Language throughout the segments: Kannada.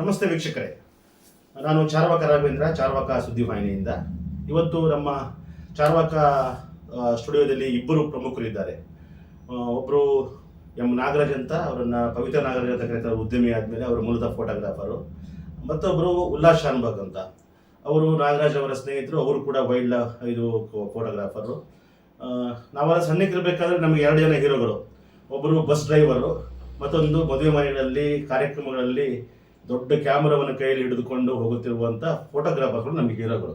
ನಮಸ್ತೆ ವೀಕ್ಷಕರೇ. ನಾನು ಚಾರ್ವಾಕ ರಾಘವೇಂದ್ರ, ಚಾರ್ವಾಕ ಸುದ್ದಿವಾಹಿನಿಯಿಂದ ಇವತ್ತು ನಮ್ಮ ಚಾರ್ವಾಕ ಸ್ಟುಡಿಯೋದಲ್ಲಿ ಇಬ್ಬರು ಪ್ರಮುಖರಿದ್ದಾರೆ. ಒಬ್ಬರು ಎಂ ನಾಗರಾಜ್ ಅಂತ, ಅವರನ್ನ ಪವಿತ್ರ ನಾಗರಾಜ್ ಅಂತ ಕರೀತಾರೆ, ಉದ್ಯಮಿ ಆದಮೇಲೆ ಅವರು ಮೂಲದ ಫೋಟೋಗ್ರಾಫರು ಮತ್ತೊಬ್ಬರು ಉಲ್ಲಾಸ್ ಶಾನ್ಬಾಗ್ ಅಂತ. ಅವರು ನಾಗರಾಜ್ ಅವರ ಸ್ನೇಹಿತರು, ಅವರು ಕೂಡ ವೈಲ್ಡ್ ಇದು ಫೋಟೋಗ್ರಾಫರು ನಾವೆಲ್ಲ ಸಣ್ಣಕ್ಕಿರಬೇಕಾದ್ರೆ ನಮಗೆ ಎರಡು ಜನ ಹೀರೋಗಳು. ಒಬ್ಬರು ಬಸ್ ಡ್ರೈವರು, ಮತ್ತೊಂದು ಮದುವೆ ಮನೆಗಳಲ್ಲಿ, ಕಾರ್ಯಕ್ರಮಗಳಲ್ಲಿ ದೊಡ್ಡ ಕ್ಯಾಮರಾವನ್ನು ಕೈಯಲ್ಲಿ ಹಿಡಿದುಕೊಂಡು ಹೋಗುತ್ತಿರುವಂಥ ಫೋಟೋಗ್ರಾಫರ್ಗಳು ನಮಗೆ ಹೀರೋಗಳು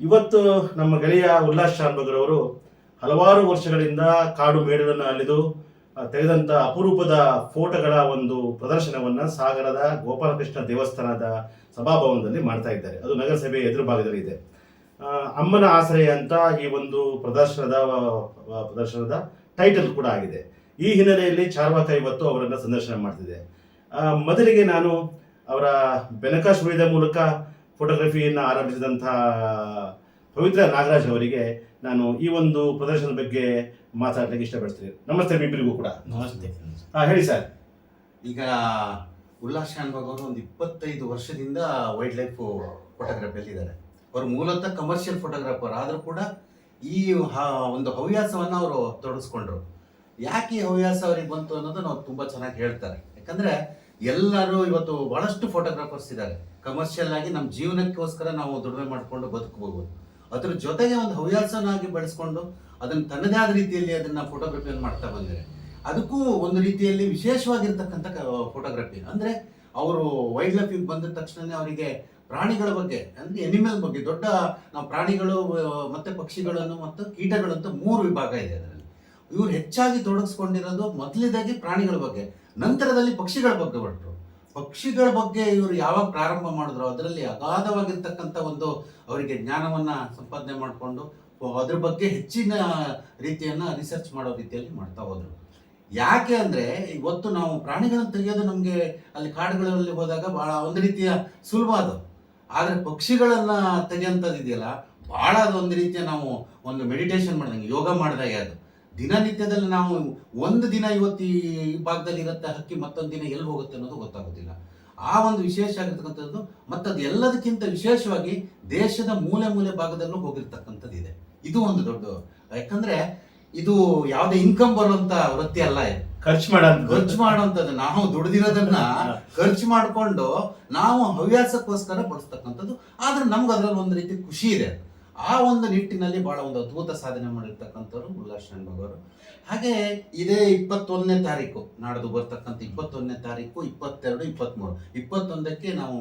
ಇವತ್ತು ನಮ್ಮ ಗೆಳೆಯ ಉಲ್ಲಾಸ್ ಶಾನ್ಬಗರವರು ಹಲವಾರು ವರ್ಷಗಳಿಂದ ಕಾಡು ಮೇಡುಗಳನ್ನು ಅಲ್ಲಿದು ತೆಗೆದಂಥ ಅಪರೂಪದ ಫೋಟೋಗಳ ಒಂದು ಪ್ರದರ್ಶನವನ್ನು ಸಾಗರದ ಗೋಪಾಲಕೃಷ್ಣ ದೇವಸ್ಥಾನದ ಸಭಾಭವನದಲ್ಲಿ ಮಾಡ್ತಾ ಇದ್ದಾರೆ. ಅದು ನಗರಸಭೆ ಎದುರು ಭಾಗದಲ್ಲಿ ಇದೆ ಅಮ್ಮನ ಆಶ್ರಯ ಅಂತ ಈ ಒಂದು ಪ್ರದರ್ಶನದ ಪ್ರದರ್ಶನದ ಟೈಟಲ್ ಕೂಡ ಆಗಿದೆ. ಈ ಹಿನ್ನೆಲೆಯಲ್ಲಿ ಚಾರ್ವಾಕ ಇವತ್ತು ಅವರನ್ನು ಸಂದರ್ಶನ ಮಾಡ್ತಿದೆ. ಮೊದಲಿಗೆ ನಾನು ಅವರ ಬೆನಕ ಸುಳಿದ ಮೂಲಕ ಫೋಟೋಗ್ರಫಿಯನ್ನು ಆರಂಭಿಸಿದಂಥ ಪವಿತ್ರ ನಾಗರಾಜ್ ಅವರಿಗೆ ನಾನು ಈ ಒಂದು ಪ್ರದರ್ಶನದ ಬಗ್ಗೆ ಮಾತಾಡಲಿಕ್ಕೆ ಇಷ್ಟಪಡ್ತೀನಿ. ನಮಸ್ತೆ ಇಬ್ಬರಿಗೂ ಕೂಡ. ನಮಸ್ತೆ. ಹಾಂ ಹೇಳಿ ಸರ್. ಈಗ ಉಲ್ಲಾಸ್ ಶಾನ್ಭಾಗ್ ಅವರು ಒಂದು ಇಪ್ಪತ್ತೈದು ವರ್ಷದಿಂದ ವೈಲ್ಡ್ ಲೈಫ್ ಫೋಟೋಗ್ರಫಿಯಲ್ಲಿ ಇದ್ದಾರೆ. ಅವರು ಮೂಲತಃ ಕಮರ್ಷಿಯಲ್ ಫೋಟೋಗ್ರಾಫರ್ ಆದರೂ ಕೂಡ ಈ ಒಂದು ಹವ್ಯಾಸವನ್ನು ಅವರು ತೊಡಗಿಸ್ಕೊಂಡ್ರು. ಯಾಕೆ ಈ ಹವ್ಯಾಸ ಅವರಿಗೆ ಬಂತು ಅನ್ನೋದನ್ನು ನಾವು ತುಂಬ ಚೆನ್ನಾಗಿ ಹೇಳ್ತಾರೆ. ಯಾಕಂದ್ರೆ ಎಲ್ಲರೂ ಇವತ್ತು ಬಹಳಷ್ಟು ಫೋಟೋಗ್ರಾಫರ್ಸ್ ಇದ್ದಾರೆ. ಕಮರ್ಷಿಯಲ್ ಆಗಿ ನಮ್ಮ ಜೀವನಕ್ಕೋಸ್ಕರ ನಾವು ದುಡಿಮೆ ಮಾಡಿಕೊಂಡು ಬದುಕಬಹುದು ಅದ್ರ ಜೊತೆಗೆ ಒಂದು ಹವ್ಯಾಸನಾಗಿ ಬೆಳೆಸ್ಕೊಂಡು ಅದನ್ನ ತನ್ನದೇ ಆದ ರೀತಿಯಲ್ಲಿ ಅದನ್ನ ಫೋಟೋಗ್ರಫಿಯನ್ನು ಮಾಡ್ತಾ ಬಂದಿದ್ದಾರೆ. ಅದಕ್ಕೂ ಒಂದು ರೀತಿಯಲ್ಲಿ ವಿಶೇಷವಾಗಿರ್ತಕ್ಕಂಥ ಫೋಟೋಗ್ರಫಿ ಅಂದ್ರೆ ಅವರು ವೈಲ್ಡ್ ಲೈಫಿಗೆ ಬಂದ ತಕ್ಷಣ ಅವರಿಗೆ ಪ್ರಾಣಿಗಳ ಬಗ್ಗೆ, ಅಂದ್ರೆ ಎನಿಮಲ್ ಬಗ್ಗೆ, ದೊಡ್ಡ, ನಾವು ಪ್ರಾಣಿಗಳು ಮತ್ತು ಮತ್ತೆ ಪಕ್ಷಿಗಳನ್ನು ಮತ್ತು ಕೀಟಗಳಂತ ಮೂರು ವಿಭಾಗ ಇದೆ ಅದರಲ್ಲಿ. ಇವ್ರು ಹೆಚ್ಚಾಗಿ ತೊಡಗಿಸ್ಕೊಂಡಿರೋದು ಮೊದಲನೇದಾಗಿ ಪ್ರಾಣಿಗಳ ಬಗ್ಗೆ. ನಂತರದಲ್ಲಿ ಪಕ್ಷಿಗಳ ಬಗ್ಗೆ ಹೊರಟರು ಪಕ್ಷಿಗಳ ಬಗ್ಗೆ ಇವರು ಯಾವಾಗ ಪ್ರಾರಂಭ ಮಾಡಿದ್ರು, ಅದರಲ್ಲಿ ಅಗಾಧವಾಗಿರ್ತಕ್ಕಂಥ ಒಂದು ಅವರಿಗೆ ಜ್ಞಾನವನ್ನು ಸಂಪಾದನೆ ಮಾಡಿಕೊಂಡು ಅದ್ರ ಬಗ್ಗೆ ಹೆಚ್ಚಿನ ರೀತಿಯನ್ನ ರಿಸರ್ಚ್ ಮಾಡೋ ರೀತಿಯಲ್ಲಿ ಮಾಡ್ತಾ ಹೋದ್ರು. ಯಾಕೆ ಅಂದರೆ, ಇವತ್ತು ನಾವು ಪ್ರಾಣಿಗಳನ್ನು ತೆಗೆಯೋದು ನಮಗೆ ಅಲ್ಲಿ ಕಾಡುಗಳಲ್ಲಿ ಹೋದಾಗ ಬಹಳ ಒಂದು ರೀತಿಯ ಸುಲಭ ಅದು. ಆದರೆ ಪಕ್ಷಿಗಳನ್ನ ತೆಗೆಯಂಥದ್ದು ಇದೆಯಲ್ಲ, ಬಹಳ ಅದು ಒಂದು ರೀತಿಯ ನಾವು ಒಂದು ಮೆಡಿಟೇಷನ್ ಮಾಡಿದಂಗೆ ಯೋಗ ಮಾಡಿದಾಗೆ ಅದು. ದಿನನಿತ್ಯದಲ್ಲಿ ನಾವು ಒಂದು ದಿನ ಇವತ್ತು ಈ ಭಾಗದಲ್ಲಿ ಇರುತ್ತೆ ಹಕ್ಕಿ ಮತ್ತೊಂದು ದಿನ ಎಲ್ಲಿ ಹೋಗುತ್ತೆ ಅನ್ನೋದು ಗೊತ್ತಾಗೋದಿಲ್ಲ. ಆ ಒಂದು ವಿಶೇಷ ಆಗಿರ್ತಕ್ಕಂಥದ್ದು ಮತ್ತು ಅದು ಎಲ್ಲದಕ್ಕಿಂತ ವಿಶೇಷವಾಗಿ ದೇಶದ ಮೂಲೆ ಮೂಲೆ ಭಾಗದಲ್ಲೂ ಹೋಗಿರ್ತಕ್ಕಂಥದ್ದು ಇದೆ ಇದು ಒಂದು ದೊಡ್ಡ ಯಾಕಂದ್ರೆ ಇದು ಯಾವುದೇ ಇನ್ಕಮ್ ಬರುವಂತ ವೃತ್ತಿ ಅಲ್ಲ ಖರ್ಚು ಮಾಡ ಖರ್ಚು ಮಾಡುವಂಥದ್ದು. ನಾವು ದುಡ್ದಿರೋದನ್ನ ಖರ್ಚು ಮಾಡಿಕೊಂಡು ನಾವು ಹವ್ಯಾಸಕ್ಕೋಸ್ಕರ ಬಳಸ್ತಕ್ಕಂಥದ್ದು. ಆದ್ರೆ ನಮ್ಗೆ ಅದ್ರಲ್ಲಿ ಒಂದು ರೀತಿ ಖುಷಿ ಇದೆ. ಆ ಒಂದು ನಿಟ್ಟಿನಲ್ಲಿ ಬಹಳ ಒಂದು ಅದ್ಭುತ ಸಾಧನೆ ಮಾಡಿರ್ತಕ್ಕಂಥವ್ರು ಉಲ್ಲಾಸ್ ಭಗವರು ಹಾಗೆ ಇದೇ ಇಪ್ಪತ್ತೊಂದನೇ ತಾರೀಕು ನಾಡ್ದು ಬರ್ತಕ್ಕಂಥ ಇಪ್ಪತ್ತೊಂದನೇ ತಾರೀಕು ಇಪ್ಪತ್ತೆರಡು ಇಪ್ಪತ್ಮೂರು. ಇಪ್ಪತ್ತೊಂದಕ್ಕೆ ನಾವು